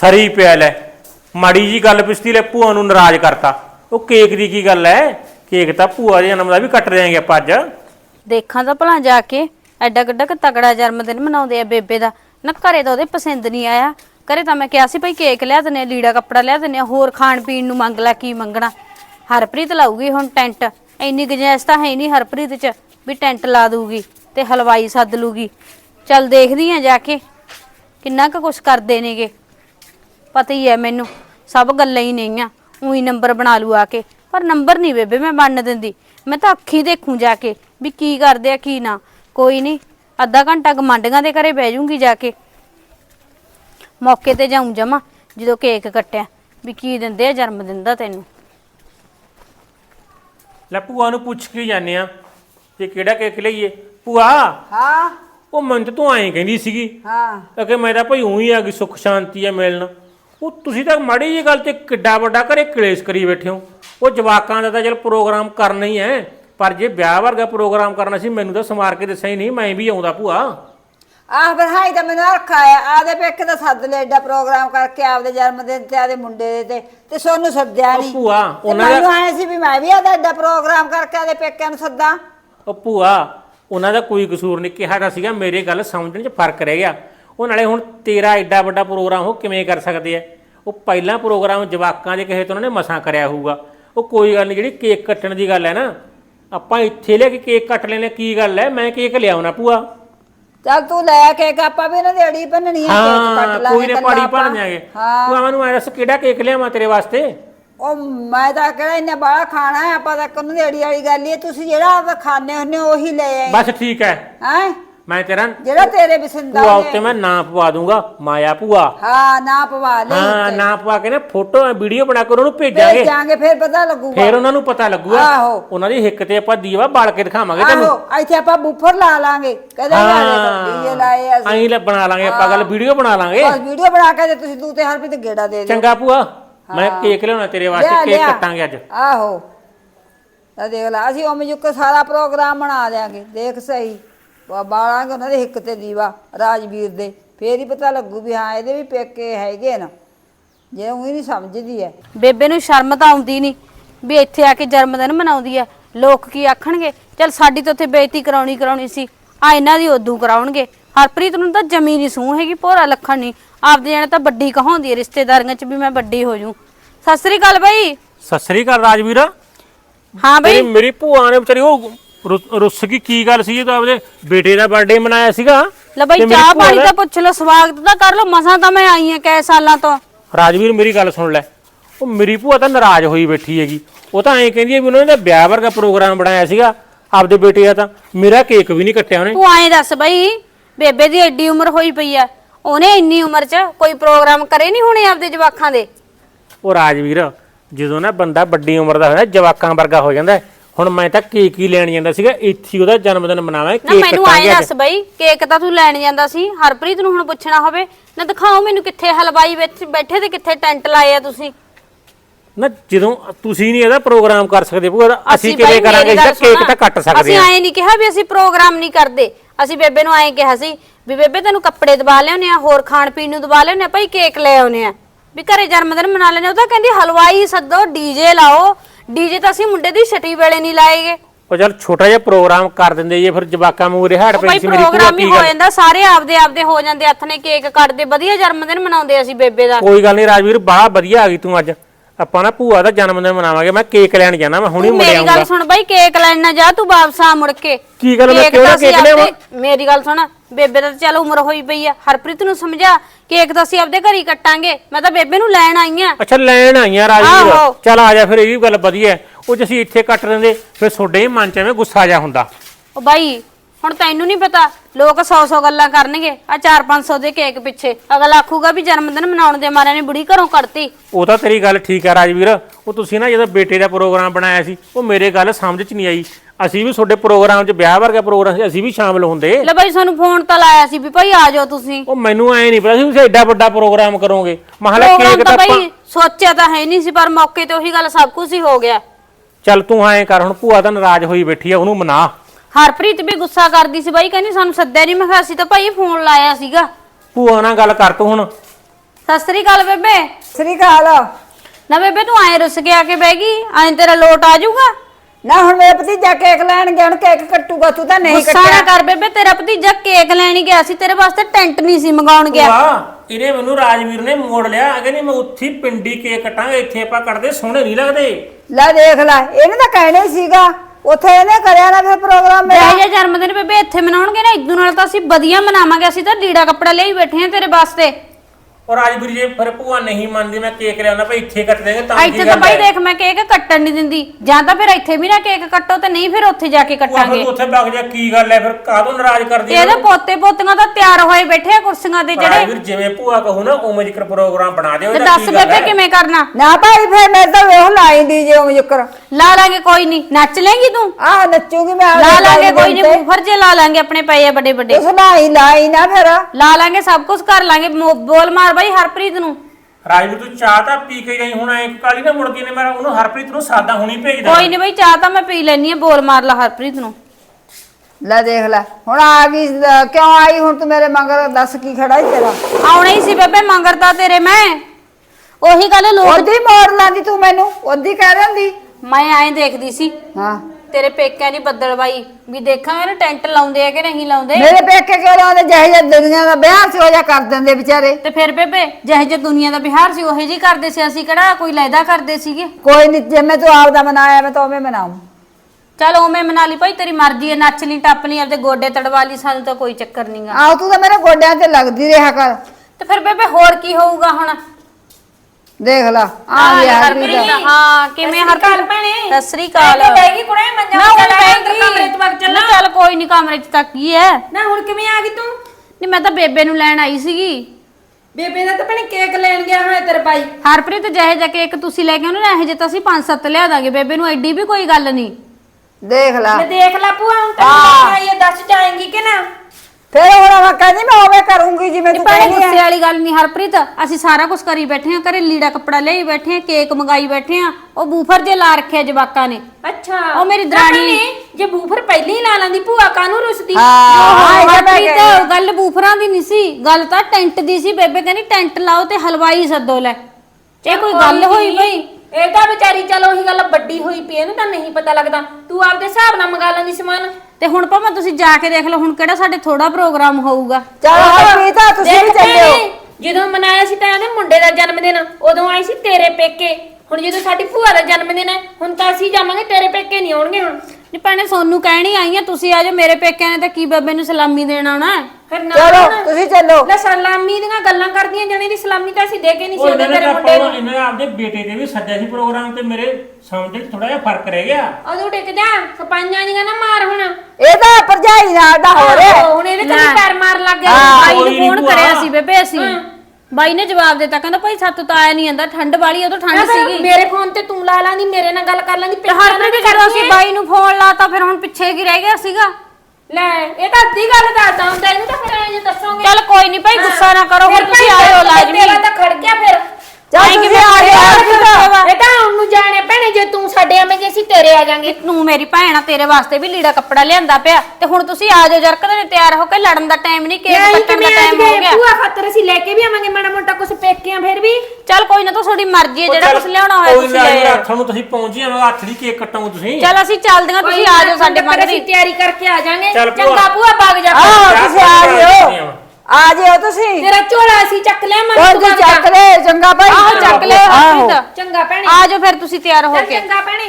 Speaker 5: ਸਰੀ ਪਿਆ ਲੈ। ਮਾੜੀ ਜੀ ਗੱਲ ਪਿਸਤੀ ਲੈ ਭੂਆ ਨੂੰ ਨਾਰਾਜ਼ ਕਰਤਾ। ਉਹ ਕੇਕ ਦੀ ਕੀ ਗੱਲ ਐ? ਕੇਕ ਤਾਂ ਭੂਆ ਦੇ ਜਨਮ ਦਾ ਵੀ ਕੱਟ ਦੇਾਂਗੇ ਆਪਾਂ ਅੱਜ।
Speaker 1: ਦੇਖਾਂ ਤਾਂ ਭਲਾ ਜਾ ਕੇ, ਐਡਾ ਗੱਡਾ ਕਿ ਤਗੜਾ ਜਨਮ ਦਿਨ ਮਨਾਉਂਦੇ ਆ ਬੇਬੇ ਦਾ। ਨਾ ਘਰੇ ਤਾਂ ਉਹਦੇ ਪਸੰਦ ਨਹੀਂ ਆਇਆ। ਘਰੇ ਤਾਂ ਮੈਂ ਕਿਹਾ ਸੀ ਭਾਈ ਕੇਕ ਲਿਆ ਦਨੇ ਲੀੜਾ ਕੱਪੜਾ ਲਿਆ ਦਨੇ ਹੋਰ ਖਾਣ ਪੀਣ ਨੂੰ ਮੰਗ ਲੈ ਕੀ ਮੰਗਣਾ। ਹਰਪ੍ਰੀਤ ਲਾਊਗੀ ਹੁਣ ਟੈਂਟ। ਇੰਨੀ ਗੁੰਜਾਇਸ਼ ਤਾਂ ਹੈ ਨਹੀਂ ਹਰਪ੍ਰੀਤ ਚ ਵੀ ਟੈਂਟ ਲਾ ਦੂਗੀ ਤੇ ਹਲਵਾਈ ਸੱਦ ਲੂਗੀ ਚੱਲ ਦੇਖਦੀ ਆ ਜਾ ਕੇ ਕਿੰਨਾ ਕੁ ਕੁਛ ਕਰਦੇ ਨੇਗੇ। ਪਤਾ ਹੀ ਹੈ ਮੈਨੂੰ, ਸਭ ਗੱਲਾਂ ਹੀ ਨਹੀਂ ਆ ਉਹੀ ਨੰਬਰ ਬਣਾ ਲੂ ਆ ਕੇ। ਪਰ ਨੰਬਰ ਨਹੀਂ ਬੇਬੇ ਮੈਂ ਮੰਨ ਦਿੰਦੀ। ਮੈਂ ਤਾਂ ਅੱਖੀ ਦੇਖੂੰ ਜਾ ਕੇ ਵੀ ਕੀ ਕਰਦੇ ਆ ਕੀ ਨਾ। ਕੋਈ ਨਹੀਂ ਅੱਧਾ ਘੰਟਾ ਗਮਾਂਡੀਆਂ ਦੇ ਘਰੇ ਬਹਿ ਜੂੰਗੀ ਜਾ ਕੇ। ਮੌਕੇ ਤੇ ਜਾਊਂ ਜਮਾ ਜਦੋਂ ਕੇਕ ਕੱਟਿਆ। ਵੀ ਕੀ ਦਿੰਦੇ ਆ ਜਨਮ ਦਿਨ ਦਾ ਤੈਨੂੰ।
Speaker 5: ਲੈ ਭੂਆ ਨੂੰ ਪੁੱਛ ਕੇ ਜਾਂਦੇ ਆ ਕਿ ਕਿਹੜਾ ਕੇਕ ਲਈਏ। ਭੂਆ
Speaker 2: ਹਾਂ।
Speaker 5: ਉਹ ਮਨ ਚ ਤੂੰ ਐਂ ਕਹਿੰਦੀ ਸੀਗੀ
Speaker 2: ਹਾਂ।
Speaker 5: ਕਿ ਮੈਂ ਤਾਂ ਭਾਈ ਉਹੀ ਆ ਗਈ ਸੁੱਖ ਸ਼ਾਂਤੀ ਆ ਮਿਲਣ। ਉਹ ਤੁਸੀਂ ਤਾਂ ਮਾੜੀ ਜੀ ਗੱਲ ਤੇ ਕਿੱਡਾ ਵੱਡਾ ਘਰੇ ਕਲੇਸ਼ ਕਰੀ ਬੈਠੇ ਹੋ। ਉਹ ਜਵਾਕਾਂ ਦਾ ਤਾਂ ਚਲ ਪ੍ਰੋਗਰਾਮ ਕਰਨਾ ਹੀ ਹੈ। ਪਰ ਜੇ ਵਿਆਹ ਵਰਗਾ ਪ੍ਰੋਗਰਾਮ ਕਰਨਾ ਸੀ ਮੈਨੂੰ ਤਾਂ ਸਮਾਰ ਕੇ ਦੱਸਿਆ ਹੀ ਨਹੀਂ ਮੈਂ ਵੀ ਆਉਂਦਾ ਭੂਆ।
Speaker 2: ਆਹ ਫਿਰ ਹਾਈ ਤਾਂ ਮੈਨੂੰ ਰੱਖਾ ਆ। ਆਦੇ ਪੇਕੇ ਦਾ ਸੱਦ ਲੈ ਏਡਾ ਪ੍ਰੋਗਰਾਮ ਕਰਕੇ ਆਪਦੇ ਜਨਮ ਦਿਨ ਤੇ ਆਦੇ ਮੁੰਡੇ ਦੇ ਤੇ ਤੇ ਸੋਨੂੰ ਸੱਦਿਆ
Speaker 5: ਉਹ
Speaker 2: ਨਹੀਂ।
Speaker 5: ਭੂਆ ਉਹਨਾਂ ਦਾ
Speaker 2: ਮੈਨੂੰ ਆਏ ਸੀ ਵੀ ਮੈਂ ਵੀ ਆਦਾ ਏਡਾ ਪ੍ਰੋਗਰਾਮ ਕਰਕੇ ਆਦੇ ਪੇਕਿਆਂ ਨੂੰ ਸੱਦਾਂ।
Speaker 5: ਉਹ ਭੂਆ ਉਹਨਾਂ ਦਾ ਕੋਈ ਕਸੂਰ ਨਹੀਂ ਕਿਹਾ ਤਾਂ ਸੀਗਾ ਮੇਰੇ ਗੱਲ ਸਮਝਣ 'ਚ ਫ਼ਰਕ ਰਹਿ ਗਿਆ। ਉਹ ਨਾਲੇ ਹੁਣ ਤੇਰਾ ਐਡਾ ਵੱਡਾ ਪ੍ਰੋਗਰਾਮ ਉਹ ਕਿਵੇਂ ਕਰ ਸਕਦੇ ਆ? ਉਹ ਪਹਿਲਾ ਪ੍ਰੋਗਰਾਮ ਜਵਾਕਾਂ ਦੇ ਕਹੇ ਤੋਂ ਉਹਨਾਂ ਨੇ ਮਸਾਂ ਕਰਿਆ ਹੋਊਗਾ। ਉਹ ਕੋਈ ਗੱਲ ਨਹੀਂ ਜਿਹੜੀ ਕੇਕ ਕੱਟਣ ਦੀ ਗੱਲ ਹੈ ਨਾ ਆਪਾਂ ਇੱਥੇ ਲੈ ਕੇ ਕੇਕ ਕੱਟ ਲੈਣੇ ਕੀ ਗੱਲ ਹੈ? ਮੈਂ ਕੇਕ ਲਿਆਉਣਾ ਭੂਆ।
Speaker 2: ਚੱਲ ਤੂੰ ਲੈ ਕੇ ਆਪਾਂ ਵੀ ਇਹਨਾਂ ਦੀ ਅੜੀ ਭੰਨਣੀ ਆ ਕੇਕ
Speaker 5: ਹਾਂ
Speaker 2: ਕੱਟ ਲਾਂਗੇ
Speaker 5: ਕੋਈ ਨਾ
Speaker 2: ਇਕੱਲਾ
Speaker 5: ਪਾੜੀ
Speaker 2: ਆਪਾਂ।
Speaker 5: ਭਣ ਜਾਗੇ
Speaker 2: ਹਾਂ।
Speaker 5: ਮੈਨੂੰ ਦੱਸ ਕਿਹੜਾ ਕੇਕ ਲਿਆਵਾਂ ਤੇਰੇ ਵਾਸਤੇ?
Speaker 2: ਉਹ ਮੈਂ ਤਾਂ ਕਿਹੜਾ ਇੰਨਾ ਬਾਹਲਾ ਖਾਣਾ ਹੈ ਆਪਾਂ ਤਾਂ ਕੰਨ ਦੀ ਅੜੀ ਵਾਲੀ ਗੱਲ ਹੀ ਹੈ ਤੁਸੀਂ ਜਿਹੜਾ ਆਪ ਖਾਣੇ ਹੁੰਦੇ ਹੋ ਉਹੀ ਲੈ ਆਏ
Speaker 5: ਬਸ ਠੀਕ ਹੈ।
Speaker 2: ਹੈ?
Speaker 5: ਮੈਂ ਤੇਰਾ
Speaker 2: ਜਿਹੜਾ ਤੇਰੇ ਪਸੰਦਾ
Speaker 5: ਭੂਆ ਉੱਤੇ ਮੈਂ ਨਾਂ ਪਵਾ ਦੂੰਗਾ ਮਾਇਆ ਭੂਆ।
Speaker 2: ਹਾਂ ਨਾ ਪਵਾ ਲੈ
Speaker 5: ਹਾਂ ਨਾਂ ਪਵਾ ਕੇ ਨਾ ਫੋਟੋ ਵੀਡੀਓ ਬਣਾ ਕੇ ਉਹਨਾਂ ਨੂੰ ਭੇਜਾਂਗੇ।
Speaker 2: ਭੇਜਾਂਗੇ ਫਿਰ ਪਤਾ ਲੱਗੂਗਾ।
Speaker 5: ਫੇਰ ਉਹਨਾਂ ਨੂੰ ਪਤਾ ਲੱਗੂਗਾ।
Speaker 2: ਆਹੋ।
Speaker 5: ਉਹਨਾਂ ਦੀ ਹਿੱਕ ਤੇ ਆਪਾਂ ਦੀਵਾ ਬਾਲ ਕੇ ਦਿਖਾਵਾਂਗੇ ਤੈਨੂੰ
Speaker 2: ਆਹੋ ਇੱਥੇ ਆਪਾਂ ਬੂਫਰ ਲਾ ਲਾਂਗੇ। ਕਦੇ ਲਾਏ ਡੀਜੇ ਲਾਏ ਅਸੀਂ।
Speaker 5: ਐਂ ਲੈ ਬਣਾ ਲਾਂਗੇ ਆਪਾਂ ਗੱਲ ਵੀਡੀਓ ਬਣਾ ਲਾਂਗੇ।
Speaker 2: ਬਸ ਵੀਡੀਓ ਬਣਾ ਕੇ ਤੇ ਤੁਸੀਂ ਤੂੰ ਤੇ ਹਰਪ੍ਰੀਤ ਗੇੜਾ ਦੇ ਦਿਓ।
Speaker 5: ਚੰਗਾ ਭੂਆ ਮੈਂ ਕੇਕ ਲਿਆਉਣਾ ਤੇਰੇ ਵਾਸਤੇ ਕੇਕ। ਕੱਟਾਂਗੇ ਅੱਜ।
Speaker 2: ਆਹੋ। ਤਾਂ ਦੇਖ ਲੈ ਅਸੀਂ ਉਵੇਂ ਜੁੱਕ ਸਾਰਾ ਪ੍ਰੋਗਰਾਮ ਬਣਾ ਦਿਆਂਗੇ। ਦੇਖ ਸਹੀ। ਵਾ- ਬਾਲਾਂਗੇ ਉਹਨਾਂ ਦੇ ਹਿੱਕ ਤੇ ਦੀਵਾ ਰਾਜਵੀਰ ਦੇ। ਫੇਰ ਹੀ ਪਤਾ ਲੱਗੂ ਵੀ ਹਾਂ ਇਹਦੇ ਵੀ ਪੇਕੇ ਹੈਗੇ ਨਾ। ਜੇ ਉਹੀ ਨਹੀਂ ਸਮਝਦੀ ਐ।
Speaker 1: ਬੇਬੇ ਨੂੰ ਸ਼ਰਮ ਤਾਂ ਆਉਂਦੀ ਨਹੀਂ ਵੀ ਇੱਥੇ ਆ ਕੇ ਜਨਮ ਦਿਨ ਮਨਾਉਂਦੀ ਐ। ਲੋਕ ਕੀ ਆਖਣਗੇ? ਚਲ ਸਾਡੀ ਤਾਂ ਉੱਥੇ ਬੇਇੱਜ਼ਤੀ ਕਰਾਉਣੀ ਕਰਾਉਣੀ ਸੀ। ਆ ਇਹਨਾਂ ਦੀ ਉਦੋਂ ਕਰਾਉਣਗੇ। ਹਰਪ੍ਰੀਤ ਨੂੰ ਤਾਂ ਜਮੀ ਨਹੀਂ ਸੂਹ ਹੈਗੀ ਭੋਰਾ ਲੱਖਣ ਨਹੀਂ। ਆਪਦੇ ਜਾਣੇ ਤਾਂ ਵੱਡੀ ਕਹਾਉਂਦੀ ਐ ਰਿਸ਼ਤੇਦਾਰੀਆਂ 'ਚ ਵੀ ਮੈਂ ਵੱਡੀ ਹੋ ਜੂ ਸਤਿ ਸ੍ਰੀ ਅਕਾਲ ਬਾਈ।
Speaker 5: ਸਤਿ ਸ੍ਰੀ ਅਕਾਲ ਰਾਜਵੀਰ।
Speaker 1: ਹਾਂ
Speaker 5: ਤੇਰੀ
Speaker 1: ਬਈ
Speaker 5: ਮੇਰੀ ਭੂਆ ਨੇ ਵਿਚਾਰੀ ਉਹ ਰੁੱਸ- ਰੁੱਸ ਗਈ ਕੀ ਗੱਲ ਸੀ ਇਹ ਤਾਂ ਆਪਦੇ ਬੇਟੇ ਦਾ ਬਰਥਡੇ ਮਨਾਇਆ ਸੀਗਾ?
Speaker 1: ਲੈ ਬਾਈ
Speaker 5: ਤੇ ਮੇਰੀ
Speaker 1: ਚਾਹ
Speaker 5: ਭੂਆ
Speaker 1: ਪਾਣੀ ਤਾਂ ਪੁੱਛ ਲਓ ਸਵਾਗਤ ਤਾਂ ਕਰ ਲਓ ਮਸਾਂ ਤਾਂ ਮੈਂ ਆਈ ਆ ਕੈ ਸਾਲਾਂ ਤੋਂ।
Speaker 5: ਰਾਜਵੀਰ ਮੇਰੀ ਗੱਲ ਸੁਣ ਲੈ। ਉਹ ਮੇਰੀ ਭੂਆ ਤਾਂ ਨਾਰਾਜ਼ ਹੋਈ ਬੈਠੀ ਹੈਗੀ। ਉਹ ਤਾਂ ਐਂ ਕਹਿੰਦੀ ਹੈ ਵੀ ਉਹਨਾਂ ਨੇ ਤਾਂ ਵਿਆਹ ਵਰਗਾ ਪ੍ਰੋਗਰਾਮ ਬਣਾਇਆ ਸੀਗਾ ਆਪਦੇ ਬੇਟੇ ਦਾ ਤਾਂ। ਮੇਰਾ ਕੇਕ ਵੀ ਨਹੀਂ ਕੱਟਿਆ ਉਹਨੇ।
Speaker 1: ਤੂੰ ਐਂ ਦੱਸ ਬਈ ਬੇਬੇ ਦੀ ਐਡੀ ਉਮਰ ਹੋਈ ਪਈ ਆ। ਉਹਨੇ ਇੰਨੀ ਉਮਰ 'ਚ ਕੋਈ ਪ੍ਰੋਗਰਾਮ ਕਰੇ ਨਹੀਂ ਹੋਣੇ ਆਪਦੇ ਜਵਾਕਾਂ ਦੇ?
Speaker 5: ਉਹ ਰਾਜਵੀਰ ਜਦੋਂ ਨਾ ਬੰਦਾ ਵੱਡੀ ਉਮਰ ਦਾ ਹੋਇਆ ਜਵਾਕਾਂ ਵਰਗਾ ਹੋ ਜਾਂਦਾ ਹੈ। ਹੁਣ ਮੈਂ ਤਾਂ ਕੇਕ ਹੀ ਲੈਣ ਜਾਂਦਾ ਸੀਗਾ ਇੱਥੇ ਹੀ ਉਹਦਾ ਜਨਮ ਦਿਨ ਮਨਾਵਾਂ
Speaker 1: ਨਾ
Speaker 5: ਕੇਕ
Speaker 1: ਮੈਨੂੰ
Speaker 5: ਕੱਟਾਂਗੇ
Speaker 1: ਐਂ
Speaker 5: ਅੱਜ
Speaker 1: ਦੱਸ ਬਈ ਕੇਕ ਤਾਂ ਤੂੰ ਲੈਣ ਜਾਂਦਾ ਸੀ ਹਰਪ੍ਰੀਤ ਨੂੰ ਹੁਣ ਪੁੱਛਣਾ ਹੋਵੇ ਨਾ ਦਿਖਾਓ ਮੈਨੂੰ ਕਿੱਥੇ ਹਲਵਾਈ ਵਿੱਚ ਬੈਠੇ ਤੇ ਕਿੱਥੇ ਟੈਂਟ ਲਾਏ ਆ ਤੁਸੀਂ?
Speaker 5: ਨਾ ਜਦੋਂ ਤੁਸੀਂ ਨਹੀਂ ਇਹਦਾ ਪ੍ਰੋਗਰਾਮ ਕਰ ਸਕਦੇ ਭੂਆ ਅਸੀਂ
Speaker 1: ਬਈ
Speaker 5: ਕਿਵੇਂ ਕਰਾਂਗੇ?
Speaker 1: ਗੱਲ
Speaker 5: ਤਾਂ ਕੇਕ ਤਾਂ ਕੱਟ ਸਕਦੇ
Speaker 1: ਅਸੀਂ ਐਂ ਨਹੀਂ ਕਿਹਾ ਵੀ ਅਸੀਂ ਪ੍ਰੋਗਰਾਮ ਨਹੀਂ ਕਰਦੇ। ਅਸੀਂ ਬੇਬੇ ਨੂੰ ਐਂ ਕਿਹਾ ਸੀ ਵੀ ਬੇਬੇ ਤੈਨੂੰ ਕੱਪੜੇ ਦਵਾ ਲਿਆਉਨੇ ਆ ਹੋਰ ਖਾਣ ਪੀਣ ਨੂੰ ਦਵਾ ਲਿਆਉਨੇ ਆ ਭਾਈ ਕੇਕ ਲੈ ਆਉਨੇ ਆ। ਵੀ ਘਰੇ ਜਨਮ ਦਿਨ ਮਨਾ ਲੈਣੇ ਉਹ ਤਾਂ ਕਹਿੰਦੀ ਹਲਵਾਈ ਸੱਦੋ ਡੀਜੇ ਲਾਓ ਡੀਜੇ ਤਾਂ ਅਸੀਂ ਮੁੰਡੇ ਦੀ ਛਟੀ ਵੇਲੇ ਨਹੀਂ ਲਾਏਗੇ।
Speaker 5: ਉਹ ਚਲ ਛੋਟਾ ਜਿਹਾ ਪ੍ਰੋਗਰਾਮ ਕਰ ਦਿੰਦੇ ਜੇ ਫਿਰ ਜਵਾਕਾਂ ਮੂਰੇ ਹਾੜ ਪਈ ਸੀ ਮੇਰੀ
Speaker 1: ਪ੍ਰੋਗਰਾਮ ਹੀ ਹੋ ਜਾਂਦਾ ਸਾਰੇ ਆਪਦੇ ਆਪਦੇ ਹੋ ਜਾਂਦੇ ਹੱਥ ਨੇ ਕੇਕ ਕੱਟਦੇ ਵਧੀਆ ਜਨਮ ਦਿਨ ਮਨਾਉਂਦੇ ਅਸੀਂ ਬੇਬੇ ਦਾ।
Speaker 5: ਕੋਈ ਗੱਲ ਨਹੀਂ ਰਾਜਵੀਰ ਬੜਾ ਵਧੀਆ ਆ ਗਈ ਤੂੰ ਅੱਜ। ਆਪਾਂ ਨਾ ਭੂਆ ਦਾ ਜਨਮ ਦਿਨ ਮਨਾਵਾਂਗੇ ਮੈਂ ਕੇਕ ਲੈਣ ਜਾਣਾ ਮੈਂ ਹੁਣੀ
Speaker 1: ਤੂੰ
Speaker 5: ਮੁੜ
Speaker 1: ਮੇਰੀ
Speaker 5: ਆਉਂਗਾ
Speaker 1: ਗੱਲ ਸੁਣ ਬਾਈ ਕੇਕ ਲੈਣ ਨਾ ਜਾ ਤੂੰ ਵਾਪਸ ਆ ਮੁੜ ਕੇ।
Speaker 5: ਕੀ ਗੱਲ ਮੈਂ ਕਿਉਂ ਨਾ
Speaker 1: ਤਾਂ ਅਸੀਂ
Speaker 5: ਕੇਕ ਲਿਆਵਾਂ?
Speaker 1: ਆਪਦੇ- ਮੇਰੀ ਗੱਲ ਸੁਣ ਬੇਬੇ ਦਾ ਤਾਂ ਚੱਲ ਉਮਰ ਹੋਈ ਪਈ ਆ। ਹਰਪ੍ਰੀਤ ਨੂੰ ਸਮਝਾ ਕੇਕ ਤਾਂ ਅਸੀਂ ਆਪਦੇ ਘਰ ਹੀ ਕੱਟਾਂਗੇ। ਮੈਂ ਤਾਂ ਬੇਬੇ ਨੂੰ ਲੈਣ ਆਈ ਆ।
Speaker 5: ਅੱਛਾ ਲੈਣ ਆਈਆਂ
Speaker 1: ਆਹੋ।
Speaker 5: ਚਲ ਆ ਜਾ ਫਿਰ ਇਹ ਵੀ ਗੱਲ ਵਧੀਆ। ਹੈ। ਉਹ ਜੇ ਅਸੀਂ ਇੱਥੇ ਕੱਟ ਦਿੰਦੇ ਫਿਰ ਤੁਹਾਡੇ ਮਨ ਚ ਐਵੇਂ ਗੁੱਸਾ ਜਾ ਹੁੰਦਾ।
Speaker 1: ਉਹ ਬਾਈ ਹੁਣ ਤੈਨੂੰ ਨਹੀਂ ਪਤਾ ਲੋਕ 100-100 ਗੱਲਾਂ ਕਰਨਗੇ। ਆ 4-500 ਦੇ ਕੇਕ ਪਿੱਛੇ। ਅਗਲਾ ਆਖੂਗਾ ਵੀ ਜਨਮ ਦਿਨ ਮਨਾਉਣ ਦੇ ਮਾਰਿਆਂ ਨੇ ਬੁੜੀ ਘਰੋਂ ਕੱਢਤੀ।
Speaker 5: ਉਹ ਤਾਂ ਤੇਰੀ ਗੱਲ ਠੀਕ ਹੈ ਰਾਜਵੀਰ। ਉਹ ਤੁਸੀਂ ਨਾ ਜਦੋਂ ਬੇਟੇ ਦਾ ਪ੍ਰੋਗਰਾਮ ਬਣਾਇਆ ਸੀ ਉਹ ਮੇਰੇ ਗੱਲ ਸਮਝ ਚ ਨਹੀਂ ਆਈ। ਅਸੀਂ ਵੀ ਤੁਹਾਡੇ ਪ੍ਰੋਗਰਾਮ 'ਚ ਵਿਆਹ ਵਰਗਾ ਪ੍ਰੋਗਰਾਮ ਸੀ ਅਸੀਂ ਵੀ ਸ਼ਾਮਲ ਹੁੰਦੇ।
Speaker 1: ਲੈ ਬਾਈ ਸਾਨੂੰ ਫੋਨ ਤਾਂ ਲਾਇਆ ਸੀ ਵੀ ਭਾਈ ਆ ਜਾਓ ਤੁਸੀਂ।
Speaker 5: ਉਹ ਮੈਨੂੰ ਐ ਨਹੀਂ ਪਤਾ ਸੀ ਤੁਸੀਂ ਐਡਾ ਵੱਡਾ ਪ੍ਰੋਗਰਾਮ ਕਰੋਗੇ। ਮਹਲਾ
Speaker 1: ਪ੍ਰੋਗਰਾਮ
Speaker 5: ਕੇਕ
Speaker 1: ਤਾਂ
Speaker 5: ਤਾਂ ਆਪਾਂ
Speaker 1: ਬਾਈ ਸੋਚਿਆ ਤਾਂ ਹੈ ਨਹੀਂ ਸੀ ਪਰ ਮੌਕੇ ਤੇ ਉਹੀ ਗੱਲ ਸਭ ਕੁਝ ਹੀ ਹੋ ਗਿਆ।
Speaker 5: ਚੱਲ ਤੂੰ ਐਂ ਕਰ ਹੁਣ ਭੂਆ ਤਾਂ ਨਾਰਾਜ਼ ਹੋਈ ਬੈਠੀ ਆ ਉਹਨੂੰ ਮਨਾ।
Speaker 1: ਹਰਪ੍ਰੀਤ ਵੀ ਗੁੱਸਾ ਕਰਦੀ ਸੀ ਬਾਈ ਕਹਿੰਦੀ ਸਾਨੂੰ ਸੱਦਿਆ ਨਹੀਂ। ਮੈਂ ਕਿਹਾ ਅਸੀਂ ਤਾਂ ਭਾਈ ਫੋਨ ਲਾਇਆ ਸੀਗਾ।
Speaker 5: ਭੂਆ ਨਾਲ ਗੱਲ ਕਰ ਤੂੰ ਹੁਣ।
Speaker 1: ਸਤਿ ਸ੍ਰੀ ਅਕਾਲ ਬੇਬੇ।
Speaker 2: ਸ੍ਰੀ ਅਕਾਲ।
Speaker 1: ਨਾ ਬੇਬੇ ਤੂੰ ਐ ਰੁੱਸ ਕੇ ਆ ਕੇ ਬਹਿ ਗਈ ਐਂ ਤੇਰਾ ਲੋਟ ਆ ਜਾਊਗਾ?
Speaker 2: ਨਾ ਹੁਣ ਮੇਰਾ ਭਤੀਜਾ ਕੇਕ ਲੈਣ ਗਿਆ ਹੁਣ ਕੇਕ ਕੱਟੂਗਾ ਤੂੰ ਤਾਂ ਨਹੀਂ
Speaker 1: ਗੁੱਸਾ ਨਾ
Speaker 2: ਕੱਟਿਆ
Speaker 1: ਕਰ ਬੇਬੇ ਤੇਰਾ ਭਤੀਜਾ ਕੇਕ ਲੈਣ ਹੀ ਗਿਆ ਸੀ ਤੇਰੇ ਵਾਸਤੇ ਟੈਂਟ ਨਹੀਂ ਸੀ ਮੰਗਾਉਣ ਗਿਆ।
Speaker 5: ਵਾਹ ਇਹਨੇ ਮੈਨੂੰ ਰਾਜਵੀਰ ਨੇ ਮੋੜ ਲਿਆ ਅਗੇ ਨਹੀਂ ਮੈਂ ਉੱਥੇ ਹੀ ਪਿੰਡੀ ਕੇਕ ਕਟਾਂਗੇ ਇੱਥੇ ਆਪਾਂ ਕੱਟਦੇ ਸੋਹਣੇ ਨਹੀਂ ਲੱਗਦੇ।
Speaker 2: ਲੈ ਦੇਖ ਲੈ ਇਹਨੇ ਤਾਂ ਕਹਿਣਾ ਹੀ ਸੀਗਾ ਉੱਥੇ ਇਹਨੇ ਕਰਿਆ ਨਾ ਫਿਰ ਪ੍ਰੋਗਰਾਮ ਮੇਰਾ।
Speaker 1: ਜਿਹੇ ਜਨਮ ਦਿਨ ਬੇਬੇ ਇੱਥੇ ਮਨਾਉਣਗੇ ਨਾ ਇਦੋਂ ਨਾਲ ਤਾਂ ਅਸੀਂ ਵਧੀਆ ਮਨਾਵਾਂਗੇ ਅਸੀਂ ਤਾਂ ਲੀੜਾ ਕੱਪੜਾ ਲਈ ਬੈਠੇ ਆ ਤੇਰੇ ਵਾਸਤੇ।
Speaker 5: ਔਰ ਰਾਜਵੀਰ ਜੇ ਫਿਰ ਭੂਆ ਨਹੀਂ ਮੰਨਦੀ ਮੈਂ ਕੇਕ ਲਿਆਉਣਾ ਭਾਈ ਇੱਥੇ ਕੱਟ ਦੇਗੇ ਤਾਂ
Speaker 1: ਇੱਥੇ ਤਾਂ ਬਾਈ ਦੇਖ ਮੈਂ ਕੇਕ ਕੱਟਣ ਨਹੀਂ ਦਿੰਦੀ। ਜਾਂ ਤਾਂ ਫਿਰ ਇੱਥੇ ਵੀ ਨਾ ਕੇਕ ਕੱਟੋ ਤੇ ਨਹੀਂ ਫਿਰ ਉੱਥੇ ਜਾ ਕੇ
Speaker 5: ਭੂਆ
Speaker 1: ਕੱਟਾਂਗੇ।
Speaker 5: ਉੱਥੇ ਵਗ ਜਾ ਕੀ ਗੱਲ ਹੈ? ਫਿਰ ਕਾਹਦੋਂ ਨਾਰਾਜ਼ ਕਰਦੀ ਹੈ
Speaker 1: ਇਹਦੇ ਪੋਤੇ ਪੋਤੀਆਂ ਤਾਂ ਤਿਆਰ ਹੋਏ ਬੈਠੇ ਆ ਕੁਰਸੀਆਂ ਤੇ ਜਿਹੜੇ
Speaker 5: ਰਾਜਵੀਰ ਜਿਵੇਂ ਭੂਆ ਕਹੂ ਨਾ ਉਵੇਂ ਜਿਕਰ ਪ੍ਰੋਗਰਾਮ ਬਣਾ ਦਿਓ
Speaker 1: ਤੇ
Speaker 5: ਇਹਦਾ
Speaker 1: ਦੱਸ
Speaker 5: ਕੀ ਗੱਲ
Speaker 1: ਬੇਬੇ
Speaker 5: ਹੈ?
Speaker 1: ਕਿਵੇਂ ਕਰਨਾ?
Speaker 2: ਨਾ ਭਾਈ ਫਿਰ ਮੈਂ ਤਾਂ ਉਹ ਲਾਈ ਦੀ ਜੇ ਉਹ ਜ਼ਿਕਰ।
Speaker 1: ਲਾ ਲਾਂਗੇ ਕੋਈ ਨਹੀਂ। ਨੱਚ ਲੇਂਗੀ ਤੂੰ?
Speaker 2: ਆਹ ਨੱਚੂਗੀ ਮੈਂ
Speaker 1: ਲਾ ਲਾਂਗੇ ਕੋਈ ਨਹੀਂ ਬੂਫਰ ਜੇ ਲਾ ਲਾਂਗੇ ਆਪਣੇ ਪਏ ਆ ਵੱਡੇ ਵੱਡੇ
Speaker 2: ਉਸ ਲਾਈ ਲਾਈ ਨਾ ਫਿਰ।
Speaker 1: ਲਾ ਲਾਂਗੇ ਸਭ ਕੁਝ ਕਰ ਲਾਂਗੇ ਮੋ- ਬੋਲ ਮਾਰ ਬਾਈ ਹਰਪ੍ਰੀਤ ਨੂੰ।
Speaker 5: ਰਾਜਵੀਰ ਤੂੰ ਚਾਹ ਤਾਂ ਪੀ ਕੇ ਗਈ ਹੁਣ ਐ ਕਾਲੀ ਨਾ ਮੁੜ ਕੇ ਨੇ ਮੈਂ ਉਹਨੂੰ ਹਰਪ੍ਰੀਤ ਨੂੰ ਸਾਦਾ ਹੁਣੀ ਭੇਜਦਾ।
Speaker 1: ਕੋਈ ਨਹੀਂ ਬਾਈ ਚਾਹ ਤਾਂ ਮੈਂ ਪੀ ਲੈਣੀ ਆ ਬੋਲ ਮਾਰ ਲਾ ਹਰਪ੍ਰੀਤ ਨੂੰ।
Speaker 2: ਲੈ ਦੇਖ ਲੈ ਹੁਣ ਆ ਗਈ ਅਹ ਕਿਉਂ ਆਈ ਹੁਣ ਤੂੰ ਮੇਰੇ ਮਗਰ? ਦੱਸ ਕੀ ਖੜਾ ਹੀ ਤੇਰਾ।
Speaker 1: ਆਉਣਾ ਹੀ ਸੀ ਬੇਬੇ ਮੰਗਰਦਾ ਤੇਰੇ ਮੈਂ। ਉਹੀ ਗੱਲ ਲੋਕ
Speaker 2: ਉਹਦੀ ਮੋੜ ਲਾਂਦੀ ਤੂੰ ਮੈਨੂੰ ਉਹਦੀ ਕਹਿ ਦਿੰਦੀ।
Speaker 1: ਮੈਂ ਐਂ ਦੇਖਦੀ ਸੀ।
Speaker 2: ਹਾਂ।
Speaker 1: ਤੇਰੇ ਪੇਕਿਆਂ ਦੀ ਬੱਦਲਬਾਈ ਵੀ ਦੇਖਾਂਗੇ ਨਾ ਟੈਂਟ ਲਾਉਂਦੇ ਆ ਕਿ ਨਹੀਂ ਲਾਉਂਦੇ।
Speaker 2: ਮੇਰੇ ਪੇਕੇ ਕਿਉਂ ਲਾਉਂਦੇ? ਜਿਹੇ ਜਿਹੇ ਦੁਨੀਆ ਦਾ ਵਿਆਹ ਸੀ ਉਹ ਜਿਹਾ ਕਰ ਦਿੰਦੇ ਵਿਚਾਰੇ।
Speaker 1: ਤੇ ਫਿਰ ਬੇਬੇ ਜਿਹੇ ਜੇ ਦੁਨੀਆ ਦਾ ਬਿਹਾਰ ਸੀ ਉਹੇ ਜੀ ਕਰਦੇ ਸੀ ਅਸੀਂ ਕਿਹੜਾ ਕੋਈ ਲੈਦਾ ਕਰਦੇ ਸੀਗੇ?
Speaker 2: ਕੋਈ ਨਹੀਂ ਜੇ ਮੈਂ ਤੂੰ ਆਪਦਾ ਮਨਾਇਆ ਮੈਂ ਤਾਂ ਉਵੇਂ ਮਨਾਉਂ
Speaker 1: ਚਲ ਉਵੇਂ ਮਨਾ ਲਈ ਭਾਈ ਤੇਰੀ ਮਰਜ਼ੀ ਹੈ ਨੱਚ ਲਈ ਟੱਪ ਲਈ ਆਪਦੇ ਗੋਡੇ ਤੜਵਾ ਲਈ ਸਾਨੂੰ ਤਾਂ ਕੋਈ ਚੱਕਰ ਨਹੀਂਗਾ
Speaker 2: ਆਹ ਤੂੰ ਤਾਂ ਮੇਰੇ ਗੋਡਿਆਂ ਤੇ ਲੱਗਦੀ ਰਿਹਾ ਕਰ।
Speaker 1: ਤੇ ਫਿਰ ਬੇਬੇ ਹੋਰ ਕੀ ਹੋਊਗਾ ਹੁਣ?
Speaker 2: ਦੇਖ ਲੈ ਆ ਗਿਆ ਹਰਪ੍ਰੀਤ
Speaker 1: ਹਾਂ ਕਿਵੇਂ ਹਰਪ੍ਰੀਤ?
Speaker 3: ਭੈਣੇ।
Speaker 1: ਸਤਿ ਸ੍ਰੀ ਅਕਾਲ।
Speaker 3: ਬੈਗੀ ਕੁੜੇ ਮੰਜਾ
Speaker 1: ਨਾ ਹੁਣ ਬੈਗੀ
Speaker 3: ਕਮਰੇ ਚ ਵਗ ਚੱਲ।
Speaker 1: ਨਾ ਚੱਲ ਕੋਈ ਨਹੀਂ ਕਮਰੇ ਚ ਤੱਕ ਕੀ ਹੈ
Speaker 3: ਨਾ ਹੁਣ ਕਿਵੇਂ ਆ ਗਈ ਤੂੰ?
Speaker 1: ਨਹੀਂ ਮੈਂ ਤਾਂ ਬੇਬੇ ਨੂੰ ਲੈਣ ਆਈ ਸੀਗੀ।
Speaker 3: ਬੇਬੇ ਦਾ ਤਾਂ ਭੈਣੇ ਕੇਕ ਲੈਣ ਗਿਆ ਹੋਇਆ ਤੇਰੇ ਭਾਈ।
Speaker 1: ਹਰਪ੍ਰੀਤ ਜਿਹੇ ਜਾ ਕੇ ਇੱਕ ਤੁਸੀਂ ਲੈ ਕੇ ਆਉਣੇ ਨਾ ਇਹ ਜੇ ਤਾਂ ਅਸੀਂ ਪੰਜ ਸੱਤ ਲਿਆ ਦਾਂਗੇ। ਬੇਬੇ ਨੂੰ ਐਡੀ ਵੀ ਕੋਈ ਗੱਲ ਨਹੀਂ
Speaker 2: ਦੇਖ ਲੈ।
Speaker 3: ਮੈਂ ਦੇਖ ਲਾ ਭੂਆ ਹੁਣ ਤੈਨੂੰ
Speaker 2: ਹਾਂ।
Speaker 3: ਆਈ ਦੱਸ ਜਾਏਂਗੀ ਕਿ ਨਾ?
Speaker 2: ਫਿਰ ਹੁਣ ਮੈਂ ਕਹਿੰਦੀ ਮੈਂ ਉਵੇਂ ਕਰੂੰਗੀ ਜਿਵੇਂ ਤੂੰ
Speaker 1: ਭਾਈ
Speaker 2: ਕਹਿੰਦੀ
Speaker 1: ਗੁੱਸੇ
Speaker 2: ਹੈ
Speaker 1: ਵਾਲੀ ਗੱਲ ਨਹੀਂ ਹਰਪ੍ਰੀਤ ਅਸੀਂ ਸਾਰਾ ਕੁਝ ਕਰੀ ਬੈਠੇ ਆ ਘਰੇ ਲੀੜਾ ਕੱਪੜਾ ਲਈ ਬੈਠੇ ਆ ਕੇਕ ਮੰਗਾਈ ਬੈਠੇ ਆ ਉਹ ਬੂਫਰ ਜੇ ਲਾ ਰੱਖਿਆ ਜਵਾਕਾਂ ਨੇ।
Speaker 3: ਅੱਛਾ
Speaker 1: ਉਹ ਮੇਰੀ
Speaker 3: ਨਾ
Speaker 1: ਦਰਾਣੀ-
Speaker 3: ਭੈਣੇ, ਜੇ ਬੂਫਰ ਪਹਿਲਾਂ ਹੀ ਲਾ ਲਾਂਦੀ ਭੂਆ ਕਾਨੂੰ ਰੁੱਸਦੀ?
Speaker 2: ਹਾਂ ਇਹ ਤਾਂ ਮੈਂ
Speaker 1: ਗੱਲ ਬੂਫਰਾਂ ਦੀ ਨਹੀਂ ਸੀ ਗੱਲ ਤਾਂ ਟੈਂਟ ਦੀ ਸੀ ਬੇਬੇ ਕਹਿੰਦੀ ਟੈਂਟ ਲਾਓ ਤੇ ਹਲਵਾਈ ਸੱਦੋ ਲੈ। ਇਹ ਕੋਈ ਗੱਲ ਹੋਈ ਬਈ
Speaker 3: ਇਹ ਤਾਂ ਵਿਚਾਰੀ ਚਲ ਉਹੀ ਗੱਲ ਵੱਡੀ ਹੋਈ ਪਈ ਇਹਨੂੰ ਤਾਂ ਨਹੀਂ ਪਤਾ ਲੱਗਦਾ। ਤੂੰ ਆਪਦੇ ਹਿਸਾਬ ਨਾਲ ਮੰਗਾ ਲੈਂਦੀ ਸਮਾਨ।
Speaker 1: ਤੇ ਹੁਣ ਭਾਵੇਂ ਤੁਸੀਂ ਜਾ ਕੇ ਦੇਖ ਲਓ ਹੁਣ ਕਿਹੜਾ ਸਾਡੇ ਥੋੜਾ ਪ੍ਰੋਗਰਾਮ ਹੋਊਗਾ।
Speaker 2: ਚਲ ਹਰਪ੍ਰੀਤ ਤੁਸੀਂ ਵੀ
Speaker 3: ਦੇਖ ਭੈਣੇ, ਜਦੋਂ ਮਨਾਇਆ ਸੀ ਤਾਂ ਇਹਦੇ ਮੁੰਡੇ ਦਾ ਜਨਮ ਦਿਨ ਉਦੋਂ ਆਈ ਸੀ ਤੇਰੇ ਪੇਕੇ। ਹੁਣ ਜਦੋਂ ਸਾਡੀ ਭੂਆ ਦਾ ਜਨਮ ਦਿਨ ਹੈ ਹੁਣ ਤਾਂ ਅਸੀਂ ਜਾਵਾਂਗੇ ਤੇਰੇ ਪੇਕੇ ਨਹੀਂ ਆਉਣਗੇ ਹੁਣ।
Speaker 1: ਨਹੀਂ ਭੈਣੇ ਸੋਨੂੰ ਕਹਿਣੀ ਆਈ ਆ ਤੁਸੀਂ ਆਜੋ ਮੇਰੇ ਪੇਕਿਆਂ ਨੇ ਤਾਂ ਕੀ ਬੇਬੇ ਨੂੰ ਸਲਾਮੀ ਦੇਣ ਆਉਣਾ ਹੈ।
Speaker 3: ਫਿਰ ਨਾ
Speaker 2: ਚਲੋ। ਤੁਸੀਂ ਚੱਲੋ।
Speaker 3: ਲੈ ਸਲਾਮੀ ਦੀਆਂ ਗੱਲਾਂ ਕਰਦੀਆਂ ਜਣੇ ਦੀ ਸਲਾਮੀ ਤਾਂ ਅਸੀਂ ਦੇ ਕੇ ਨਹੀਂ
Speaker 5: ਉਹ
Speaker 3: ਸਕਦੇ
Speaker 5: ਇਹਨਾਂ ਨੇ
Speaker 3: ਤੇਰੇ
Speaker 5: ਤਾਂ
Speaker 3: ਮੁੰਡੇ
Speaker 5: ਆਪਾਂ
Speaker 3: ਨੂੰ।
Speaker 5: ਇਹਨਾਂ ਨੇ ਆਪਦੇ ਬੇਟੇ ਤੇ ਵੀ ਸੱਜਿਆ ਸੀ ਪ੍ਰੋਗਰਾਮ ਤੇ ਮੇਰੇ ਸਮਝ ਥੋੜਾ ਜਿਹਾ ਫ਼ਰਕ ਰਹਿ ਗਿਆ।
Speaker 3: ਉਦੋਂ ਟਿਕ ਜਾ ਸਪਾਈਆਂ ਜੀਆਂ ਨਾ ਮਾਰ ਹੁਣ।
Speaker 2: ਇਹ ਤਾਂ ਭਰਜਾਈ ਨਾਲ ਦਾ ਹੋ। ਰਿਹਾ
Speaker 3: ਆਹੋ, ਹੁਣ ਇਹਦੇ ਤੇ ਪੈਰ ਮਾਰ ਲੱਗ ਗਿਆ।
Speaker 1: ਬਾਈ
Speaker 5: ਕੋਈ
Speaker 1: ਨੂੰ
Speaker 5: ਨੀ
Speaker 1: ਫੋਨ
Speaker 5: ਭੂਆ।
Speaker 1: ਕਰਿਆ ਸੀ ਬੇਬੇ ਅਸੀਂ। ਬਾਈ ਨੇ ਜਵਾਬ ਦਿੱਤਾ ਕਹਿੰਦਾ ਭਾਈ ਸਾਤੋਂ ਤਾਂ ਆਇਆ ਨਹੀਂ ਜਾਂਦਾ ਠੰਡ ਵਾਲੀ ਉਦੋਂ ਠੰਡ ਸੀਗੀ।
Speaker 3: ਮੇਰੇ ਫੋਨ ਤੇ ਤੂੰ ਲਾ ਲਾਂਦੀ ਮੇਰੇ ਨਾਲ ਗੱਲ ਕਰ ਲਾਂਦੀ
Speaker 1: ਤੇ ਹਰਪ੍ਰੀਤ ਜਦੋਂ ਅਸੀਂ ਬਾਈ ਨੂੰ ਫੋਨ ਲਾਤਾ ਫਿਰ ਹੁਣ ਪਿੱਛੇ ਕੀ ਰਹਿ ਗਿਆ ਸੀਗਾ?
Speaker 3: ਲੈ ਇਹ ਤਾਂ ਅੱਧੀ ਗੱਲ ਦੱਸਦਾ ਹੁੰਦਾ ਇਹਨੂੰ ਤਾਂ ਫਿਰ ਐਂ ਦੱਸੋਗੇ।
Speaker 1: ਚੱਲ ਕੋਈ ਨਹੀਂ ਭਾਈ ਗੁੱਸਾ ਨਾ ਕਰੋ
Speaker 3: ਫਿਰ
Speaker 1: ਤੁਸੀਂ ਆਇਓ ਲਾਜ਼ਮੀ।
Speaker 3: ਤੇਰਾ ਤਾਂ ਖੜ ਗਿਆ ਫਿਰ।
Speaker 2: ਚੱਲ
Speaker 1: ਆਏਂ
Speaker 2: ਤੁਸੀਂ
Speaker 1: ਕਿਵੇਂ
Speaker 2: ਆ
Speaker 1: ਆ
Speaker 2: ਜਾਓ
Speaker 1: ਜਾਓ?
Speaker 3: ਇਹ ਤਾਂ ਉਹਨੂੰ ਜਾਣੇ ਭੈਣੇ ਜੇ ਤੂੰ ਸਾਡੇ ਆਵੇਂਗੇ ਅਸੀਂ ਤੇਰੇ ਆ ਜਾਾਂਗੇ।
Speaker 1: ਤੂੰ ਮੇਰੀ ਭੈਣ ਆ ਤੇਰੇ ਵਾਸਤੇ ਵੀ ਲੀੜਾ ਕੱਪੜਾ ਲਿਆਂਦਾ ਪਿਆ। ਤੇ ਹੁਣ ਤੁਸੀਂ ਆ ਜਾਓ ਜਰਕਦੇ ਨੇ ਤਿਆਰ ਹੋ ਕੇ ਲੜਨ ਦਾ ਟਾਈਮ ਨਹੀਂ ਕੇਕ
Speaker 3: ਨਹੀਂ
Speaker 1: ਕੱਟਣ
Speaker 3: ਕਿਵੇਂ
Speaker 1: ਦਾ ਟਾਈਮ ਹੋ ਗਿਆ।
Speaker 3: ਭੂਆ ਖਾਤਰ ਅਸੀਂ ਲੈ ਕੇ ਵੀ ਆਵਾਂਗੇ ਮਾੜਾ ਮੋਟਾ ਕੁਝ ਪੇਕਿਆਂ ਫਿਰ ਵੀ।
Speaker 1: ਚੱਲ ਕੋਈ ਨਾ ਤਾਂ ਤੁਹਾਡੀ ਮਰਜ਼ੀ ਹੈ ਜਿਹੜਾ ਕੁਝ ਲਿਆਉਣਾ ਹੋਇਆ
Speaker 5: ਕੋਈ
Speaker 1: ਤੁਸੀਂ
Speaker 5: ਨਾ
Speaker 1: ਲੈ ਆਇਓ।
Speaker 5: ਹੱਥਾਂ ਨੂੰ ਤੁਸੀਂ ਪਹੁੰਚੀ ਆਵੇਂ ਹੱਥ ਦੀ ਕੇਕ ਕੱਟਾਂਗੇ ਤੁਸੀਂ।
Speaker 1: ਚੱਲ ਅਸੀਂ ਚੱਲਦੀਆਂ ਤੁਸੀਂ ਆ ਜਾਓ ਸਾਡੇ ਮਗਰ।
Speaker 3: ਅਸੀਂ ਤਿਆਰੀ ਕਰਕੇ ਆ ਜਾਾਂਗੇ।
Speaker 5: ਚੱਲ ਭੂਆ।
Speaker 3: ਚੰਗਾ ਭੂਆ ਵਗ ਜਾ।
Speaker 2: ਆਹ ਤੁਸੀਂ ਆ ਜਿਓ ਆ ਜਿਓ ਤੁਸੀਂ।
Speaker 3: ਤੇਰਾ ਝੋਲਾ ਅਸੀਂ ਚੱਕ ਲਿਆ ਮਨ ਤੂੰ
Speaker 2: ਜੀ। ਚੱਕ ਲੈ ਚੰਗਾ ਭਾਈ।
Speaker 1: ਆਹੋ ਚੱਕ
Speaker 2: ਆਹੋ।
Speaker 1: ਹਰਪ੍ਰੀਤ
Speaker 3: ਚੰਗਾ ਭੈਣੇ।
Speaker 1: ਆ ਜਾਓ ਫਿਰ ਤੁਸੀਂ ਤਿਆਰ ਹੋ
Speaker 3: ਚੱਲ
Speaker 1: ਕੇ।
Speaker 3: ਚੰਗਾ ਭੈਣੇ।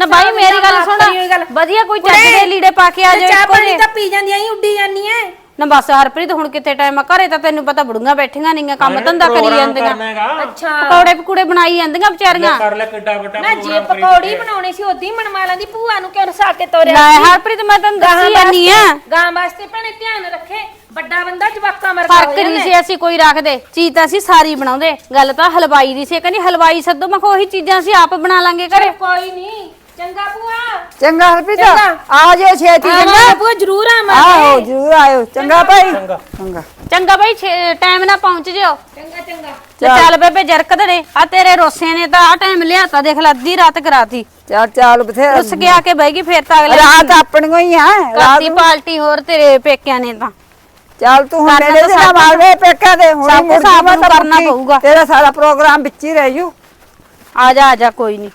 Speaker 1: ਨਾ ਬਾਈ ਮੇਰੀ ਗੱਲ। ਸੁਣ। ਵਧੀਆ ਕੋਈ ਚੱਜ ਦੇ ਲੀੜੇ ਪਾ ਕੇ ਆ ਜਾਓ
Speaker 3: ਚਾਹ
Speaker 1: ਇੱਕੋ
Speaker 3: ਪਾਣੀ
Speaker 1: ਜਿਹੇ।
Speaker 3: ਤਾਂ ਪੀ ਜਾਂਦੀਆਂ ਹੀ ਉੱਡੀ ਜਾਂਦੀਆਂ
Speaker 1: ਨਾ ਬਸ ਹਰਪ੍ਰੀਤ ਹੁਣ ਕਿੱਥੇ ਟਾਈਮ ਆ? ਘਰੇ ਤਾਂ ਤੈਨੂੰ ਪਤਾ ਬੁੜੀਆਂ ਬੈਠੀਆਂ ਨਹੀਂਆਂ ਕੰਮ ਧੰਦਾ ਕਰੀ ਜਾਂਦੀਆਂ।
Speaker 3: ਅੱਛਾ।
Speaker 1: ਪਕੌੜੇ ਪਕੂੜੇ ਬਣਾਈ ਜਾਂਦੀਆਂ ਵਿਚਾਰੀਆਂ।
Speaker 5: ਕਰ ਲੈ ਕਿੱਡਾ ਵੱਡਾ
Speaker 3: ਨਾ ਜੇ ਪਕੌੜੀ। ਬਣਾਉਣੀ ਸੀ ਉਦੀ ਮਨਵਾ ਲੈਂਦੀ ਭੂਆ ਨੂੰ ਕਿਉਂ ਰਸਾ ਕੇ ਤੋਰਿਆ
Speaker 1: ਲੈ? ਹਰਪ੍ਰੀਤ ਮੈਂ ਤੈਨੂੰ ਦੱਸੀ ਜਾਨੀ ਆ।
Speaker 3: ਗਾਹਾਂ ਵਾਸਤੇ ਭੈਣੇ ਧਿਆਨ ਰੱਖੇ ਵੱਡਾ ਬੰਦਾ ਜਵਾਕਾਂ ਵਰਗਾ
Speaker 1: ਫ਼ਰਕ
Speaker 3: ਹੋ
Speaker 1: ਨਹੀਂ ਸੀ ਅਸੀਂ ਕੋਈ ਰੱਖਦੇ। ਚੀਜ਼ ਤਾਂ ਅਸੀਂ ਸਾਰੀ ਬਣਾਉਂਦੇ। ਗੱਲ ਤਾਂ ਹਲਵਾਈ ਦੀ ਸੀ ਕਹਿੰਦੀ ਹਲਵਾਈ ਸੱਦੋ ਮੈਂ ਕਿਹਾ ਉਹੀ ਚੀਜ਼ਾਂ ਅਸੀਂ ਆਪ ਬਣਾ ਲਾਂਗੇ ਘਰੇ।
Speaker 3: ਕੋਈ ਨਹੀਂ ਚੰਗਾ ਭੂਆ।
Speaker 2: ਚੰਗਾ ਹਰਪ੍ਰੀਤ।
Speaker 3: ਚੰਗਾ।
Speaker 2: ਆ ਜਿਓ ਛੇਤੀ ਚੰਗਾ।
Speaker 3: ਭੂਆ ਜ਼ਰੂਰ
Speaker 2: ਆਹੋ
Speaker 3: ਆਵਾਂਗੇ
Speaker 2: ਜਰੂਰ ਆਇਓ। ਚੰਗਾ ਭਾਈ।
Speaker 5: ਚੰਗਾ।
Speaker 2: ਚੰਗਾ।
Speaker 1: ਚੰਗਾ ਬਾਈ ਟਾਈਮ ਨਾਲ ਪਹੁੰਚ ਜਿਓ।
Speaker 3: ਚੰਗਾ ਚੰਗਾ।
Speaker 1: ਤੇ ਚੱਲ। ਬੇਬੇ ਜਰਕਦੇ ਨੇ। ਆ ਤੇਰੇ ਰੋਸਿਆਂ ਨੇ ਤਾਂ ਆ ਟਾਈਮ ਲਿਆਤਾ। ਦੇਖ ਲੈ ਅੱਧੀ ਰਾਤ ਕਰਾਤੀ।
Speaker 2: ਚੱਲ ਚੱਲ ਬਥੇਰਾ।
Speaker 1: ਰੁੱਸ ਕੇ ਆ ਕੇ ਬਹਿ ਗਈ ਫੇਰ ਤਾਂ ਅਗਲੇ
Speaker 2: ਰਾਤ ਆਪਣੀਆਂ ਹੀ ਆ। ਰਾਤ
Speaker 1: ਕਰਤੀ ਪਾਲਟੀ ਹੋਰ ਤੇਰੇ ਪੇਕਿਆਂ ਨੇ ਤਾਂ।
Speaker 2: ਚੱਲ ਤੂੰ ਹੁਣ
Speaker 1: ਕਰਨਾ
Speaker 2: ਮੇਰੇ
Speaker 1: ਤਾਂ
Speaker 2: ਦੇ
Speaker 1: ਸਭ
Speaker 2: ਨਾਲ ਆਵੇ ਪੇਕਾ ਦੇ ਹੁਣ
Speaker 1: ਸਭ
Speaker 2: ਮੁੜ
Speaker 1: ਨੂੰ ਕਰਨਾ। ਪਊਗਾ।
Speaker 2: ਤੇਰਾ ਸਾਰਾ ਪ੍ਰੋਗਰਾਮ ਵਿੱਚ ਹੀ ਰਹਿ ਜੂ।
Speaker 1: ਆ ਜਾ ਆ ਜਾ ਕੋਈ ਨਹੀਂ